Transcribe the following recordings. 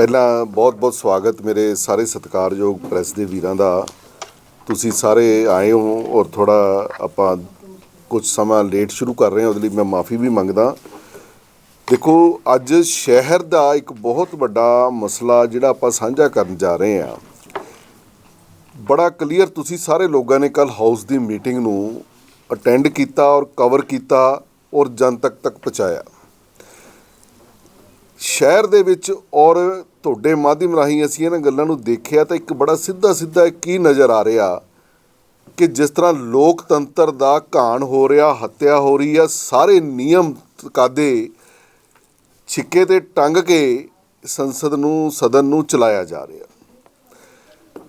ਪਹਿਲਾਂ ਬਹੁਤ-ਬਹੁਤ ਸਵਾਗਤ ਮੇਰੇ ਸਾਰੇ ਸਤਿਕਾਰਯੋਗ ਪ੍ਰੈਸ ਦੇ ਵੀਰਾਂ ਦਾ। ਤੁਸੀਂ ਸਾਰੇ ਆਏ ਹੋ ਔਰ ਥੋੜਾ ਆਪਾਂ ਕੁਝ ਸਮਾਂ ਲੇਟ ਸ਼ੁਰੂ ਕਰ ਰਹੇ ਹਾਂ, ਉਹਦੇ ਲਈ ਮੈਂ ਮਾਫੀ ਵੀ ਮੰਗਦਾ। ਦੇਖੋ, ਅੱਜ ਸ਼ਹਿਰ ਦਾ ਇੱਕ ਬਹੁਤ ਵੱਡਾ ਮਸਲਾ ਜਿਹੜਾ ਆਪਾਂ ਸਾਂਝਾ ਕਰਨ ਜਾ ਰਹੇ ਹਾਂ। ਬੜਾ ਕਲੀਅਰ ਤੁਸੀਂ ਸਾਰੇ ਲੋਕਾਂ ਨੇ ਕੱਲ ਹਾਊਸ ਦੀ ਮੀਟਿੰਗ ਨੂੰ ਅਟੈਂਡ ਕੀਤਾ ਔਰ ਕਵਰ ਕੀਤਾ ਔਰ ਜਨਤਕ ਤੱਕ ਪਹੁੰਚਾਇਆ। ਸ਼ਹਿਰ ਦੇ ਵਿੱਚ ਔਰ ਤੁਹਾਡੇ ਮਾਧਿਅਮ ਰਾਹੀਂ ਅਸੀਂ ਇਹਨਾਂ ਗੱਲਾਂ ਨੂੰ ਦੇਖਿਆ ਤਾਂ ਇੱਕ ਬੜਾ ਸਿੱਧਾ ਸਿੱਧਾ ਕੀ ਨਜ਼ਰ ਆ ਰਿਹਾ ਕਿ ਜਿਸ ਤਰ੍ਹਾਂ ਲੋਕਤੰਤਰ ਦਾ ਘਾਣ ਹੋ ਰਿਹਾ, ਹੱਤਿਆ ਹੋ ਰਹੀ ਆ, ਸਾਰੇ ਨਿਯਮ ਕਾਦੇ ਛਿੱਕੇ ਤੇ ਟੰਗ ਕੇ ਸੰਸਦ ਨੂੰ, ਸਦਨ ਨੂੰ ਚਲਾਇਆ ਜਾ ਰਿਹਾ।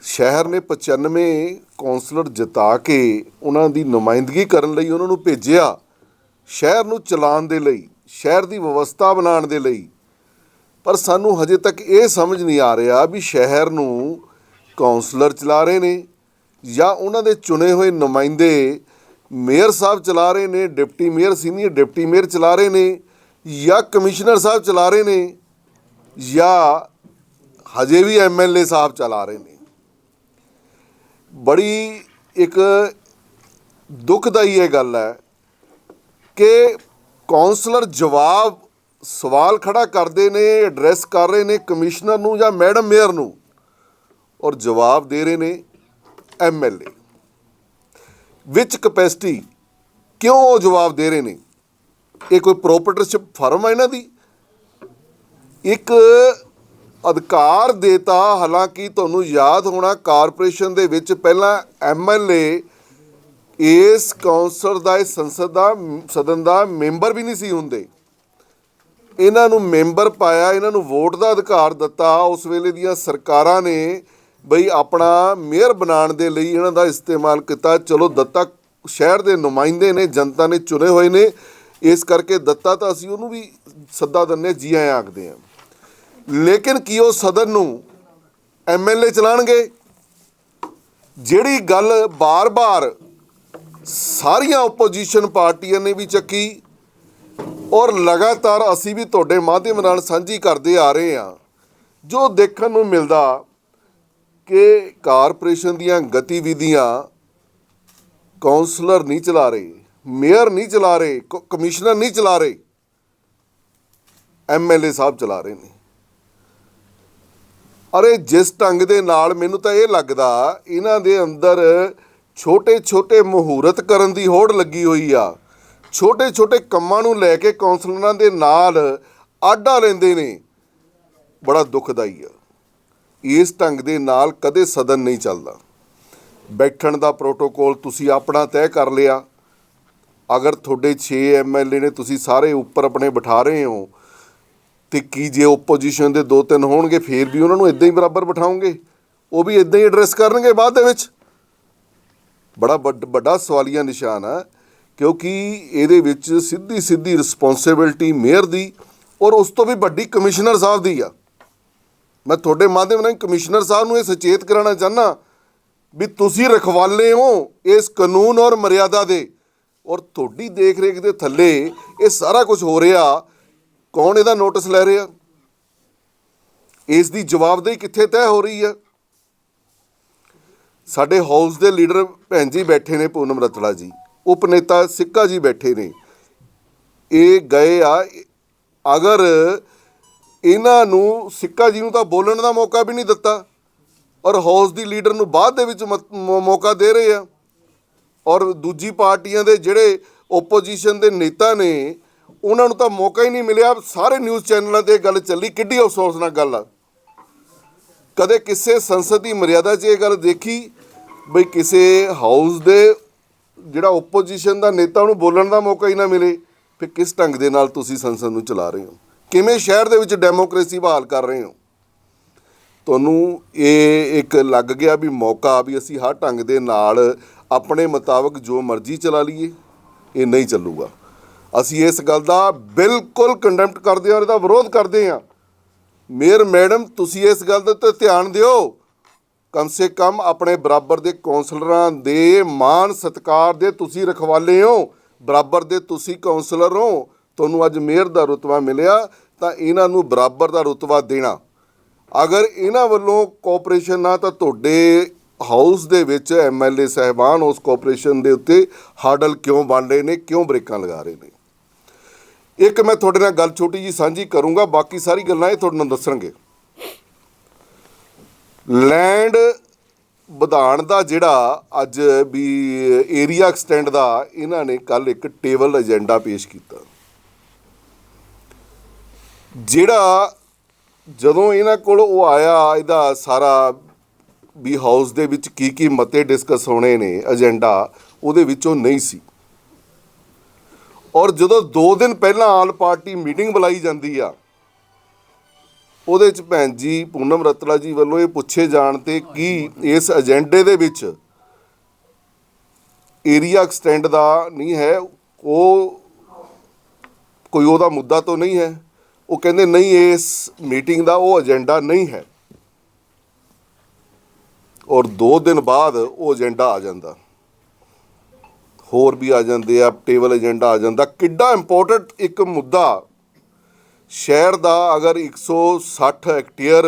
ਸ਼ਹਿਰ ਨੇ 95 ਕੌਂਸਲਰ ਜਿਤਾ ਕੇ ਉਹਨਾਂ ਦੀ ਨੁਮਾਇੰਦਗੀ ਕਰਨ ਲਈ ਉਹਨਾਂ ਨੂੰ ਭੇਜਿਆ। ਸ਼ਹਿਰ ਨੂੰ ਚਲਾਉਣ ਦੇ ਲਈ, ਸ਼ਹਿਰ ਦੀ ਵਿਵਸਥਾ ਬਣਾਉਣ ਦੇ ਲਈ ਪਰ ਸਾਨੂੰ ਹਜੇ ਤੱਕ ਇਹ ਸਮਝ ਨਹੀਂ ਆ ਰਿਹਾ ਵੀ ਸ਼ਹਿਰ ਨੂੰ ਕਾਉਂਸਲਰ ਚਲਾ ਰਹੇ ਨੇ ਜਾਂ ਉਹਨਾਂ ਦੇ ਚੁਣੇ ਹੋਏ ਨੁਮਾਇੰਦੇ ਮੇਅਰ ਸਾਹਿਬ ਚਲਾ ਰਹੇ ਨੇ, deputy mayor, senior deputy mayor ਚਲਾ ਰਹੇ ਨੇ ਜਾਂ ਕਮਿਸ਼ਨਰ ਸਾਹਿਬ ਚਲਾ ਰਹੇ ਨੇ ਜਾਂ ਹਜੇ ਵੀ ਐਮਐਲਏ ਸਾਹਿਬ ਚਲਾ ਰਹੇ ਨੇ। ਬੜੀ ਇੱਕ ਦੁੱਖਦਾਈ ਇਹ ਗੱਲ ਹੈ ਕਿ ਕਾਉਂਸਲਰ ਜਵਾਬ ਸਵਾਲ ਖੜਾ ਕਰਦੇ ਨੇ ਐਡਰੈਸ ਕਰ ਰਹੇ ਨੇ ਕਮਿਸ਼ਨਰ ਨੂੰ ਜਾਂ ਮੈਡਮ ਮੇਅਰ ਨੂੰ ਔਰ ਜਵਾਬ ਦੇ ਰਹੇ ਨੇ ਐਮਐਲਏ ਵਿੱਚ ਕਪੈਸਿਟੀ ਕਿਉਂ ਉਹ ਜਵਾਬ ਦੇ ਰਹੇ ਨੇ? ਇਹ ਕੋਈ ਪ੍ਰੋਪਰਟਰਸ਼ਿਪ ਫਰਮ ਹੈ ਇਹਨਾਂ ਦੀ? ਇੱਕ ਅਧਿਕਾਰ ਦੇਤਾ, ਹਾਲਾਂਕਿ ਤੁਹਾਨੂੰ ਯਾਦ ਹੋਣਾ ਕਾਰਪੋਰੇਸ਼ਨ ਦੇ ਵਿੱਚ ਪਹਿਲਾਂ ਐਮਐਲਏ ਇਸ ਕੌਂਸਲ ਦਾ, ਇਸ ਸੰਸਦ ਦਾ, ਸਦਨ ਦਾ ਮੈਂਬਰ ਵੀ ਨਹੀਂ ਸੀ ਹੁੰਦੇ। ਇਹਨਾਂ ਨੂੰ ਮੈਂਬਰ ਪਾਇਆ, ਇਹਨਾਂ ਨੂੰ ਵੋਟ ਦਾ ਅਧਿਕਾਰ ਦਿੱਤਾ, ਉਸ ਵੇਲੇ ਦੀਆਂ ਸਰਕਾਰਾਂ ਨੇ ਬਈ ਆਪਣਾ ਮੇਅਰ ਬਣਾਉਣ ਦੇ ਲਈ ਇਹਨਾਂ ਦਾ ਇਸਤੇਮਾਲ ਕੀਤਾ। ਚਲੋ ਦੱਤਾ ਸ਼ਹਿਰ ਦੇ ਨੁਮਾਇੰਦੇ ਨੇ, ਜਨਤਾ ਨੇ ਚੁਣੇ ਹੋਏ ਨੇ। ਇਸ ਕਰਕੇ ਦੱਤਾ ਤਾਂ ਅਸੀਂ ਉਹਨੂੰ ਵੀ ਸੱਦਾ ਦਿੰਨੇ ਜੀ ਆਇਆਂ ਆਖਦੇ ਹਾਂ। ਲੇਕਿਨ ਕੀ ਉਹ ਸਦਨ ਨੂੰ ਐਮਐਲਏ ਚਲਾਣਗੇ? ਜਿਹੜੀ ਗੱਲ ਬਾਰ-ਬਾਰ ਸਾਰੀਆਂ ਆਪੋਜੀਸ਼ਨ ਪਾਰਟੀਆਂ ਨੇ ਵੀ ਚੱਕੀ ਔਰ ਲਗਾਤਾਰ ਅਸੀਂ ਵੀ ਤੁਹਾਡੇ ਮਾਧਿਅਮ ਨਾਲ ਸਾਂਝੀ ਕਰਦੇ ਆ ਰਹੇ ਹਾਂ। ਜੋ ਦੇਖਣ ਨੂੰ ਮਿਲਦਾ ਕਿ ਕਾਰਪੋਰੇਸ਼ਨ ਦੀਆਂ ਗਤੀਵਿਧੀਆਂ ਕਾਉਂਸਲਰ ਨਹੀਂ ਚਲਾ ਰਹੇ, ਮੇਅਰ ਨਹੀਂ ਚਲਾ ਰਹੇ, ਕ- ਕਮਿਸ਼ਨਰ ਨਹੀਂ ਚਲਾ ਰਹੇ ਐਮਐਲਏ ਸਾਹਿਬ ਚਲਾ ਰਹੇ ਨੇ। ਅਰੇ ਜਿਸ ਢੰਗ ਦੇ ਨਾਲ ਮੈਨੂੰ ਤਾਂ ਇਹ ਲੱਗਦਾ ਇਹਨਾਂ ਦੇ ਅੰਦਰ ਛੋਟੇ ਛੋਟੇ ਮਹੂਰਤ ਕਰਨ ਦੀ ਹੋੜ ਲੱਗੀ ਹੋਈ ਆ। ਛੋਟੇ ਛੋਟੇ ਕੰਮਾਂ ਨੂੰ ਲੈ ਕੇ ਕੌਂਸਲਰਾਂ ਦੇ ਨਾਲ ਆਡਾ ਲੈਂਦੇ ਨੇ। ਬੜਾ ਦੁਖਦਾਈ ਆ। ਇਸ ਢੰਗ ਦੇ ਨਾਲ ਕਦੇ ਸਦਨ ਨਹੀਂ ਚੱਲਦਾ। ਬੈਠਣ ਦਾ ਪ੍ਰੋਟੋਕੋਲ ਤੁਸੀਂ ਆਪਣਾ ਤੈਅ ਕਰ ਲਿਆ। ਅਗਰ ਤੁਹਾਡੇ 6 ਐਮਐਲਏ ਨੇ ਤੁਸੀਂ ਸਾਰੇ ਉੱਪਰ ਆਪਣੇ ਬਿਠਾ ਰਹੇ ਹੋ, ਤੇ ਕੀ ਜੇ ਓਪੋਜੀਸ਼ਨ ਦੇ ਦੋ ਤਿੰਨ ਹੋਣਗੇ, ਫੇਰ ਵੀ ਉਹਨਾਂ ਨੂੰ ਇਦਾਂ ਹੀ ਬਰਾਬਰ ਬਿਠਾਉਂਗੇ ਉਹ ਵੀ ਇਦਾਂ ਹੀ ਐਡਰੈਸ ਕਰਨਗੇ ਬਾਅਦ ਦੇ ਵਿੱਚ? ਬੜਾ ਵੱਡ- ਵੱਡਾ ਸਵਾਲੀਆ ਨਿਸ਼ਾਨ ਹੈ ਕਿਉਂਕਿ ਇਹਦੇ ਵਿੱਚ ਸਿੱਧੀ ਸਿੱਧੀ ਰਿਸਪੌਂਸਿਬਿਲਟੀ ਮੇਅਰ ਦੀ ਔਰ ਉਸ ਤੋਂ ਵੀ ਵੱਡੀ ਕਮਿਸ਼ਨਰ ਸਾਹਿਬ ਦੀ ਆ। ਮੈਂ ਤੁਹਾਡੇ ਮਾਧਿਅਮ ਨਾਲ ਕਮਿਸ਼ਨਰ ਸਾਹਿਬ ਨੂੰ ਇਹ ਸੁਚੇਤ ਕਰਾਉਣਾ ਚਾਹਨਾ ਵੀ ਤੁਸੀਂ ਰਖਵਾਲੇ ਹੋ ਇਸ ਕਾਨੂੰਨ ਔਰ ਮਰਿਆਦਾ ਦੇ। ਔਰ ਤੁਹਾਡੀ ਦੇਖ ਰੇਖ ਦੇ ਥੱਲੇ ਇਹ ਸਾਰਾ ਕੁਝ ਹੋ ਰਿਹਾ। ਕੌਣ ਇਹਦਾ ਨੋਟਿਸ ਲੈ ਰਿਹਾ? ਇਸ ਦੀ ਜਵਾਬਦੇਹੀ ਕਿੱਥੇ ਤੈਅ ਹੋ ਰਹੀ ਹੈ ਸਾਡੇ ਹਾਊਸ ਦੇ ਲੀਡਰ ਭੈਣ ਜੀ ਬੈਠੇ ਨੇ ਪੂਨਮ ਰਤੜਾ ਜੀ। ਉਪ ਨੇਤਾ ਸਿੱਕਾ ਜੀ ਬੈਠੇ ਨੇ। ਇਹ ਗਏ ਆ, ਅਗਰ ਇਹਨਾਂ ਨੂੰ ਸਿੱਕਾ ਜੀ ਨੂੰ ਤਾਂ ਬੋਲਣ ਦਾ ਮੌਕਾ ਵੀ ਨਹੀਂ ਦਿੱਤਾ, ਔਰ ਹਾਊਸ ਦੀ ਲੀਡਰ ਨੂੰ ਬਾਅਦ ਦੇ ਵਿੱਚ ਮਤ- ਮੌਕਾ ਦੇ ਰਹੇ ਆ। ਔਰ ਦੂਜੀ ਪਾਰਟੀਆਂ ਦੇ ਜਿਹੜੇ ਓਪੋਜੀਸ਼ਨ ਦੇ ਨੇਤਾ ਨੇ, ਉਹਨਾਂ ਨੂੰ ਤਾਂ ਮੌਕਾ ਹੀ ਨਹੀਂ ਮਿਲਿਆ। ਸਾਰੇ ਨਿਊਜ਼ ਚੈਨਲਾਂ ਤੇ ਇਹ ਗੱਲ ਚੱਲੀ, ਕਿੱਡੀ ਅਫਸੋਸ ਨਾਲ ਗੱਲ ਆ। ਕਦੇ ਕਿਸੇ ਸੰਸਦ ਦੀ ਮਰਿਆਦਾ 'ਚ ਇਹ ਗੱਲ ਦੇਖੀ, ਬਈ ਕਿਸੇ ਹਾਊਸ ਦੇ ਜਿਹੜਾ ਓਪੋਜੀਸ਼ਨ ਦਾ ਨੇਤਾ ਨੂੰ ਬੋਲਣ ਦਾ ਮੌਕਾ ਹੀ ਨਾ ਮਿਲੇ, ਫਿਰ ਕਿਸ ਢੰਗ ਦੇ ਨਾਲ ਤੁਸੀਂ ਸੰਸਦ ਨੂੰ ਚਲਾ ਰਹੇ ਹੋ? ਕਿਵੇਂ ਸ਼ਹਿਰ ਦੇ ਵਿੱਚ ਡੈਮੋਕ੍ਰੇਸੀ ਬਹਾਲ ਕਰ ਰਹੇ ਹੋ? ਤੁਹਾਨੂੰ ਇਹ ਇੱਕ ਲੱਗ ਗਿਆ ਵੀ ਮੌਕਾ ਵੀ ਅਸੀਂ ਹਰ ਢੰਗ ਦੇ ਨਾਲ ਆਪਣੇ ਮੁਤਾਬਕ ਜੋ ਮਰਜ਼ੀ ਚਲਾ ਲਈਏ, ਇਹ ਨਹੀਂ ਚੱਲੂਗਾ। ਅਸੀਂ ਇਸ ਗੱਲ ਦਾ ਬਿਲਕੁਲ ਕੰਡੈਮਟ ਕਰਦੇ ਹਾਂ ਔਰ ਇਹਦਾ ਵਿਰੋਧ ਕਰਦੇ ਹਾਂ। ਮੇਅਰ, ਮੈਡਮ, ਤੁਸੀਂ ਇਸ ਗੱਲ ਦੇ ਉੱਤੇ ਧਿਆਨ ਦਿਓ। ਕਮ ਸੇ ਕਮ ਆਪਣੇ ਬਰਾਬਰ ਦੇ ਕਾਉਂਸਲਰਾਂ ਦੇ ਮਾਨ ਸਤਕਾਰ ਦੇ ਤੁਸੀਂ ਰਖਵਾਲੇ ਹੋ। ਬਰਾਬਰ ਦੇ ਤੁਸੀਂ ਕਾਉਂਸਲਰ ਹੋ। ਤੁਹਾਨੂੰ ਅੱਜ ਮੇਅਰ ਦਾ ਰੁਤਬਾ ਮਿਲਿਆ ਤਾਂ ਇਹਨਾਂ ਨੂੰ ਬਰਾਬਰ ਦਾ ਰੁਤਬਾ ਦੇਣਾ। ਅਗਰ ਇਹਨਾਂ ਵੱਲੋਂ ਕੋਆਪਰੇਸ਼ਨ ਨਾ ਤਾਂ ਤੁਹਾਡੇ ਹਾਊਸ ਦੇ ਵਿੱਚ ਐਮਐਲਏ ਸਹਿਬਾਨ ਉਸ ਕੋਆਪਰੇਸ਼ਨ ਦੇ ਉੱਤੇ ਹਾਰਡਲ ਕਿਉਂ ਬਣ ਰਹੇ ਨੇ, ਕਿਉਂ ਬ੍ਰੇਕਾਂ ਲਗਾ ਰਹੇ ਨੇ? ਇੱਕ ਮੈਂ ਤੁਹਾਡੇ ਨਾਲ ਗੱਲ ਛੋਟੀ ਜੀ ਸਾਂਝੀ ਕਰੂੰਗਾ, ਬਾਕੀ ਸਾਰੀ ਗੱਲਾਂ ਇਹ ਤੁਹਾਨੂੰ ਦੱਸਣਗੇ। ਲੈਂਡ ਵਧਾਉਣ ਦਾ ਜਿਹੜਾ ਅੱਜ ਵੀ ਏਰੀਆ ਐਕਸਟੈਂਡ ਦਾ ਇਹਨਾਂ ਨੇ ਕੱਲ ਇੱਕ ਟੇਬਲ ਏਜੰਡਾ ਪੇਸ਼ ਕੀਤਾ। ਜਿਹੜਾ ਜਦੋਂ ਇਹਨਾਂ ਕੋਲ ਉਹ ਆਇਆ, ਇਹਦਾ ਸਾਰਾ ਵੀ ਹਾਊਸ ਦੇ ਵਿੱਚ ਕੀ ਕੀ ਮਤੇ ਡਿਸਕਸ ਹੋਣੇ ਨੇ ਏਜੰਡਾ, ਉਹਦੇ ਵਿੱਚੋਂ ਨਹੀਂ ਸੀ। ਔਰ ਜਦੋਂ 2 ਦਿਨ ਪਹਿਲਾਂ ਆਲ ਪਾਰਟੀ ਮੀਟਿੰਗ ਬੁਲਾਈ ਜਾਂਦੀ ਆ ਉਹਦੇ ਚ ਭੈਣ ਜੀ, ਪੂਨਮ ਰਤਲਾ ਜੀ ਵੱਲੋਂ ਇਹ ਪੁੱਛੇ ਜਾਣ ਤੇ ਕੀ ਇਸ ਏਜੰਡੇ ਦੇ ਵਿੱਚ ਏਰੀਆ ਐਕਸਟੈਂਡ ਦਾ ਨਹੀਂ ਹੈ, ਉਹ ਕੋਈ ਉਹਦਾ ਮੁੱਦਾ ਤਾਂ ਨਹੀਂ ਹੈ। ਉਹ ਕਹਿੰਦੇ ਨਹੀਂ, ਇਸ ਮੀਟਿੰਗ ਦਾ ਉਹ ਏਜੰਡਾ ਨਹੀਂ ਹੈ। ਔਰ 2 ਦਿਨ ਬਾਅਦ ਉਹ ਏਜੰਡਾ ਆ ਜਾਂਦਾ। ਹੋਰ ਵੀ ਆ ਜਾਂਦੇ ਆ ਟੇਬਲ ਏਜੰਡਾ ਆ ਜਾਂਦਾ। ਕਿੱਡਾ ਇੰਪੋਰਟੈਂਟ ਇੱਕ ਮੁੱਦਾ ਸ਼ਹਿਰ ਦਾ ਅਗਰ 160 ਹੈਕਟੇਅਰ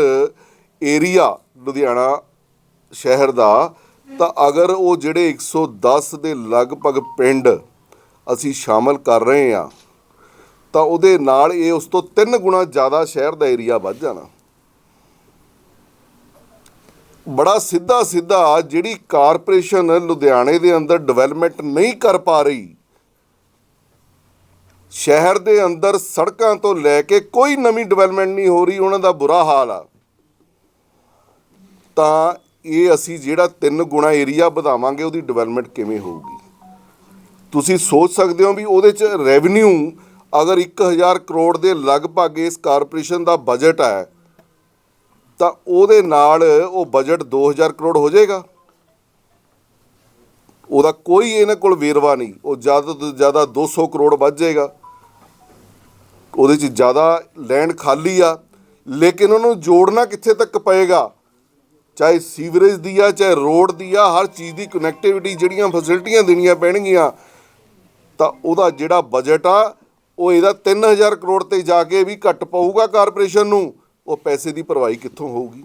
ਏਰੀਆ ਲੁਧਿਆਣਾ ਸ਼ਹਿਰ ਦਾ, ਤਾਂ ਅਗਰ ਉਹ ਜਿਹੜੇ 110 ਦੇ ਲਗਭਗ ਪਿੰਡ ਅਸੀਂ ਸ਼ਾਮਲ ਕਰ ਰਹੇ ਆ ਤਾਂ ਉਹਦੇ ਨਾਲ ਇਹ ਉਸ ਤੋਂ ਤਿੰਨ ਗੁਣਾ ਜ਼ਿਆਦਾ ਸ਼ਹਿਰ ਦਾ ਏਰੀਆ ਵੱਧ ਜਾਣਾ। ਬੜਾ ਸਿੱਧਾ ਸਿੱਧਾ ਜਿਹੜੀ ਕਾਰਪੋਰੇਸ਼ਨ ਲੁਧਿਆਣੇ ਦੇ ਅੰਦਰ ਡਿਵੈਲਪਮੈਂਟ ਨਹੀਂ ਕਰ ਪਾ ਰਹੀ ਸ਼ਹਿਰ ਦੇ ਅੰਦਰ ਸੜਕਾਂ ਤੋਂ ਲੈ ਕੇ ਕੋਈ ਨਵੀਂ ਡਿਵੈਲਪਮੈਂਟ ਨਹੀਂ ਹੋ ਰਹੀ, ਉਹਨਾਂ ਦਾ ਬੁਰਾ ਹਾਲ ਆ। ਤਾਂ ਇਹ ਅਸੀਂ ਜਿਹੜਾ ਤਿੰਨ ਗੁਣਾ ਏਰੀਆ ਵਧਾਵਾਂਗੇ, ਉਹਦੀ ਡਿਵੈਲਪਮੈਂਟ ਕਿਵੇਂ ਹੋਊਗੀ? ਤੁਸੀਂ ਸੋਚ ਸਕਦੇ ਹੋ ਵੀ ਉਹਦੇ ਚ ਰੈਵਨਿਊ ਅਗਰ 1000 ਕਰੋੜ ਦੇ ਲਗਭਗ ਇਸ ਕਾਰਪੋਰੇਸ਼ਨ ਦਾ ਬਜਟ ਹੈ ਤਾਂ ਉਹਦੇ ਨਾਲ ਉਹ ਬਜਟ 2000 ਕਰੋੜ ਹੋ ਜਾਏਗਾ। ਉਹਦਾ ਕੋਈ ਇਹਨਾਂ ਕੋਲ ਵੇਰਵਾ ਨਹੀਂ। ਉਹ ਜ਼ਿਆਦਾ ਤੋਂ ਜ਼ਿਆਦਾ 200 ਕਰੋੜ ਵੱਧ ਜਾਏਗਾ। ਉਹਦੇ 'ਚ ਜ਼ਿਆਦਾ ਲੈਂਡ ਖਾਲੀ ਆ, ਲੇਕਿਨ ਉਹਨੂੰ ਜੋੜਨਾ ਕਿੱਥੇ ਤੱਕ ਪਏਗਾ? ਚਾਹੇ ਸੀਵਰੇਜ ਦੀ ਆ, ਚਾਹੇ ਰੋਡ ਦੀ ਆ, ਹਰ ਚੀਜ਼ ਦੀ ਕਨੈਕਟੀਵਿਟੀ ਜਿਹੜੀਆਂ ਫੈਸਿਲਿਟੀਆਂ ਦੇਣੀਆਂ ਪੈਣਗੀਆਂ, ਤਾਂ ਉਹਦਾ ਜਿਹੜਾ ਬਜਟ ਆ, ਉਹ ਇਹਦਾ 3000 ਕਰੋੜ ਤੇ ਜਾ ਕੇ ਵੀ ਘੱਟ ਪਊਗਾ ਕਾਰਪੋਰੇਸ਼ਨ ਨੂੰ। ਉਹ ਪੈਸੇ ਦੀ ਭਰਵਾਈ ਕਿੱਥੋਂ ਹੋਊਗੀ?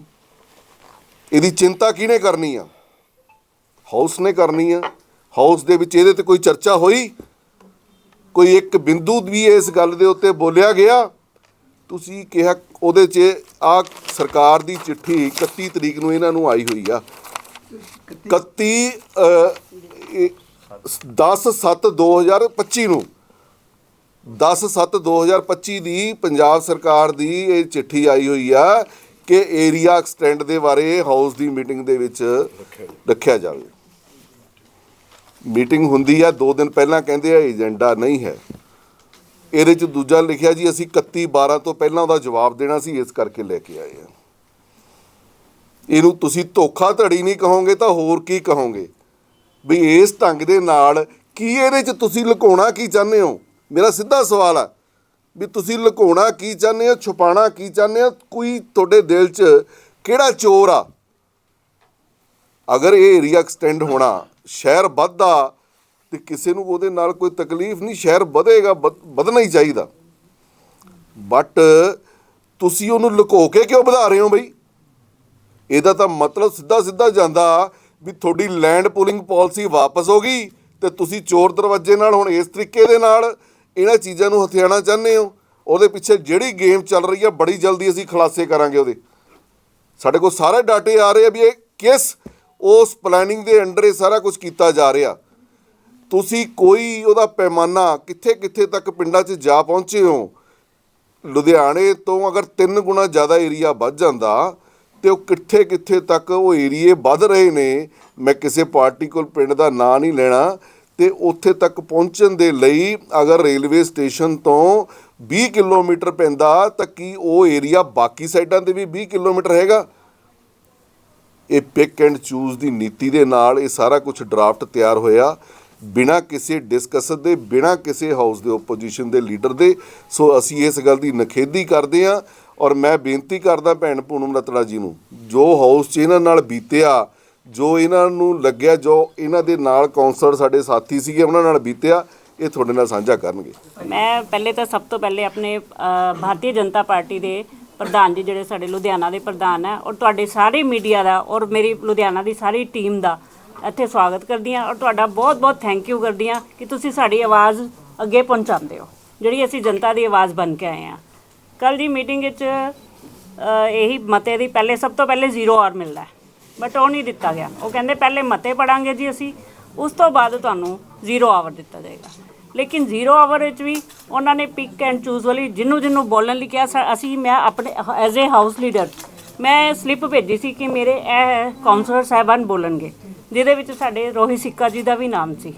ਇਹਦੀ ਚਿੰਤਾ ਕਿਹਨੇ ਕਰਨੀ ਆ? ਹਾਊਸ ਨੇ ਕਰਨੀ ਆ। ਹਾਊਸ ਦੇ ਵਿੱਚ ਇਹਦੇ ਤੇ ਕੋਈ ਚਰਚਾ ਹੋਈ? ਕੋਈ ਇੱਕ ਬਿੰਦੂ ਵੀ ਇਸ ਗੱਲ ਦੇ ਉੱਤੇ ਬੋਲਿਆ ਗਿਆ? ਤੁਸੀਂ ਕਿਹਾ ਉਹਦੇ 'ਚ ਆ ਸਰਕਾਰ ਦੀ ਚਿੱਠੀ 31 ਤਰੀਕ ਨੂੰ ਇਹਨਾਂ ਨੂੰ ਆਈ ਹੋਈ ਆ। 31 10 7 2025 ਨੂੰ। 10 7 2025 ਦੀ ਪੰਜਾਬ ਸਰਕਾਰ ਦੀ ਇਹ ਚਿੱਠੀ ਆਈ ਹੋਈ ਆ ਕਿ ਏਰੀਆ ਐਕਸਟੈਂਡ ਦੇ ਬਾਰੇ ਹਾਊਸ ਦੀ ਮੀਟਿੰਗ ਦੇ ਵਿੱਚ ਰੱਖਿਆ ਜਾਵੇ। ਮੀਟਿੰਗ ਹੁੰਦੀ ਆ 2 ਦਿਨ ਪਹਿਲਾਂ ਕਹਿੰਦੇ ਆ, ਏਜੰਡਾ ਨਹੀਂ ਹੈ। ਇਹਦੇ ਚ ਦੂਜਾ ਲਿਖਿਆ ਜੀ, ਅਸੀਂ 31 12 ਤੋਂ ਪਹਿਲਾਂ ਉਹਦਾ ਜਵਾਬ ਦੇਣਾ ਸੀ, ਇਸ ਕਰਕੇ ਲੈ ਕੇ ਆਏ ਆ। ਇਹਨੂੰ ਤੁਸੀਂ ਧੋਖਾ ਧੜੀ ਨਹੀਂ ਕਹੋਗੇ ਤਾਂ ਹੋਰ ਕੀ ਕਹੋਗੇ? ਵੀ ਇਸ ਢੰਗ ਦੇ ਨਾਲ ਕੀ ਇਹਦੇ ਚ ਤੁਸੀਂ ਲੁਕਾਉਣਾ ਕੀ ਚਾਹੁੰਦੇ ਹੋ? ਮੇਰਾ ਸਿੱਧਾ ਸਵਾਲ ਆ, ਵੀ ਤੁਸੀਂ ਲੁਕਾਉਣਾ ਕੀ ਚਾਹੁੰਦੇ ਹੋ, ਛੁਪਾਉਣਾ ਕੀ ਚਾਹੁੰਦੇ ਹੋ? ਕੋਈ ਤੁਹਾਡੇ ਦਿਲ 'ਚ ਕਿਹੜਾ ਚੋਰ ਆ? ਅਗਰ ਇਹ ਏਰੀਆ ਐਕਸਟੈਂਡ ਹੋਣਾ ਸ਼ਹਿਰ ਵੱਧਦਾ ਤੇ ਕਿਸੇ ਨੂੰ ਉਹਦੇ ਨਾਲ ਕੋਈ ਤਕਲੀਫ ਨਹੀਂ, ਸ਼ਹਿਰ ਵਧੇਗਾ, ਵਧ- ਵਧਣਾ ਹੀ ਚਾਹੀਦਾ। ਬਟ ਤੁਸੀਂ ਉਹਨੂੰ ਲੁਕੋ ਕੇ ਕਿਉਂ ਵਧਾ ਰਹੇ ਹੋ ਬਈ? ਇਹਦਾ ਤਾਂ ਮਤਲਬ ਸਿੱਧਾ ਸਿੱਧਾ ਜਾਂਦਾ ਵੀ ਤੁਹਾਡੀ ਲੈਂਡ ਪੂਲਿੰਗ ਪਾਲਿਸੀ ਵਾਪਸ ਹੋ ਗਈ ਤੇ ਤੁਸੀਂ ਚੋਰ ਦਰਵਾਜ਼ੇ ਨਾਲ ਹੁਣ ਇਸ ਤਰੀਕੇ ਦੇ ਨਾਲ ਇਹਨਾਂ ਚੀਜ਼ਾਂ ਨੂੰ ਹਥਿਆਣਾ ਚਾਹੁੰਦੇ ਹੋ। ਉਹਦੇ ਪਿੱਛੇ ਜਿਹੜੀ ਗੇਮ ਚੱਲ ਰਹੀ ਆ, ਬੜੀ ਜਲਦੀ ਅਸੀਂ ਖੁਲਾਸੇ ਕਰਾਂਗੇ ਉਹਦੇ। ਸਾਡੇ ਕੋਲ ਸਾਰੇ ਡਾਟੇ ਆ ਰਹੇ ਆ ਵੀ ਇਹ ਕਿਸ ਉਸ ਪਲੈਨਿੰਗ ਦੇ ਅੰਡਰ ਇਹ ਸਾਰਾ ਕੁਝ ਕੀਤਾ ਜਾ ਰਿਹਾ। ਤੁਸੀਂ ਕੋਈ ਉਹਦਾ ਪੈਮਾਨਾ ਕਿੱਥੇ ਕਿੱਥੇ ਤੱਕ ਪਿੰਡਾਂ 'ਚ ਜਾ ਪਹੁੰਚੇ ਹੋ? ਲੁਧਿਆਣੇ ਤੋਂ ਅਗਰ ਤਿੰਨ ਗੁਣਾ ਜ਼ਿਆਦਾ ਏਰੀਆ ਵੱਧ ਜਾਂਦਾ ਤੇ ਉਹ ਕਿੱਥੇ ਕਿੱਥੇ ਤੱਕ ਉਹ ਏਰੀਏ ਵੱਧ ਰਹੇ ਨੇ, ਮੈਂ ਕਿਸੇ ਪਾਰਟੀ ਕੋਲ ਪਿੰਡ ਦਾ ਨਾਂ ਨਹੀਂ ਲੈਣਾ, ਤੇ ਉੱਥੇ ਤੱਕ ਪਹੁੰਚਣ ਦੇ ਲਈ ਅਗਰ ਰੇਲਵੇ ਸਟੇਸ਼ਨ ਤੋਂ 20 ਕਿਲੋਮੀਟਰ ਪੈਂਦਾ ਤਾਂ ਕੀ ਉਹ ਏਰੀਆ ਬਾਕੀ ਸਾਈਡਾਂ ਤੇ ਵੀ 20 ਕਿਲੋਮੀਟਰ ਹੈਗਾ? ਇਹ ਪਿਕ ਐਂਡ ਚੂਜ਼ ਦੀ ਨੀਤੀ ਦੇ ਨਾਲ ਇਹ ਸਾਰਾ ਕੁਝ ਡਰਾਫਟ ਤਿਆਰ ਹੋਇਆ। ਬਿਨਾਂ ਕਿਸੇ ਡਿਸਕਸ ਦੇ, ਬਿਨਾਂ ਕਿਸੇ ਹਾਊਸ ਦੇ ਓਪੋਜੀਸ਼ਨ ਦੇ ਲੀਡਰ ਦੇ। ਸੋ ਅਸੀਂ ਇਸ ਗੱਲ ਦੀ ਨਖੇਦੀ ਕਰਦੇ ਹਾਂ ਔਰ ਮੈਂ ਬੇਨਤੀ ਕਰਦਾ ਭੈਣ ਪੂਨਮ ਰਤਨਾ ਜੀ ਨੂੰ, ਜੋ ਹਾਊਸ 'ਚ ਇਹਨਾਂ ਨਾਲ ਬੀਤਿਆ, ਜੋ ਇਹਨਾਂ ਨੂੰ ਲੱਗਿਆ, ਜੋ ਇਹਨਾਂ ਦੇ ਨਾਲ ਕਾਉਂਸਲਰ ਸਾਡੇ ਸਾਥੀ ਸੀਗੇ, ਉਹਨਾਂ ਨਾਲ ਬੀਤਿਆ, ਇਹ ਤੁਹਾਡੇ ਨਾਲ ਸਾਂਝਾ ਕਰਨਗੇ। ਮੈਂ ਪਹਿਲੇ ਤਾਂ ਸਭ ਤੋਂ ਪਹਿਲੇ ਆਪਣੇ ਭਾਰਤੀ ਜਨਤਾ ਪਾਰਟੀ ਦੇ ਪ੍ਰਧਾਨ ਜੀ ਜਿਹੜੇ ਸਾਡੇ ਲੁਧਿਆਣਾ ਦੇ ਪ੍ਰਧਾਨ ਹੈ ਔਰ ਤੁਹਾਡੇ ਸਾਰੇ ਮੀਡੀਆ ਦਾ ਔਰ ਮੇਰੀ ਲੁਧਿਆਣਾ ਦੀ ਸਾਰੀ ਟੀਮ ਦਾ ਇੱਥੇ ਸਵਾਗਤ ਕਰਦੀ ਹਾਂ, ਔਰ ਤੁਹਾਡਾ ਬਹੁਤ-ਬਹੁਤ ਥੈਂਕ ਯੂ ਕਰਦੀ ਹਾਂ ਕਿ ਤੁਸੀਂ ਸਾਡੀ ਆਵਾਜ਼ ਅੱਗੇ ਪਹੁੰਚਾਉਂਦੇ ਹੋ, ਜਿਹੜੀ ਅਸੀਂ ਜਨਤਾ ਦੀ ਆਵਾਜ਼ ਬਣ ਕੇ ਆਏ ਹਾਂ। ਕੱਲ ਦੀ ਮੀਟਿੰਗ ਵਿੱਚ ਇਹੀ ਮਤੇ ਦੀ ਪਹਿਲੇ, ਸਭ ਤੋਂ ਪਹਿਲੇ ਜ਼ੀਰੋ ਆਰ ਮਿਲਦਾ ਬਟ ਉਹ ਨਹੀਂ ਦਿੱਤਾ ਗਿਆ। ਉਹ ਕਹਿੰਦੇ ਪਹਿਲੇ ਮਤੇ ਪੜਾਂਗੇ ਜੀ ਅਸੀਂ, ਉਸ ਤੋਂ ਬਾਅਦ ਤੁਹਾਨੂੰ ਜ਼ੀਰੋ ਆਵਰ ਦਿੱਤਾ ਜਾਏਗਾ। ਲੇਕਿਨ ਜ਼ੀਰੋ ਆਵਰ ਵਿੱਚ ਵੀ ਉਹਨਾਂ ਨੇ ਪਿਕ ਐਂਡ ਚੂਜ਼ ਵਾਲੀ ਜਿਹਨੂੰ ਜਿਹਨੂੰ ਬੋਲਣ ਲਈ ਕਿਹਾ ਸਾ- ਅਸੀਂ ਮੈਂ ਆਪਣੇ ਐਜ਼ ਅ ਹਾਊਸ ਲੀਡਰ ਮੈਂ ਸਲਿੱਪ ਭੇਜੀ ਸੀ ਕਿ ਮੇਰੇ ਇਹ ਕਾਉਂਸਲਰ ਸਾਹਿਬਾਨ ਬੋਲਣਗੇ, ਜਿਹਦੇ ਵਿੱਚ ਸਾਡੇ ਰੋਹਿਤ ਸਿੱਕਾ ਜੀ ਦਾ ਵੀ ਨਾਮ ਸੀ।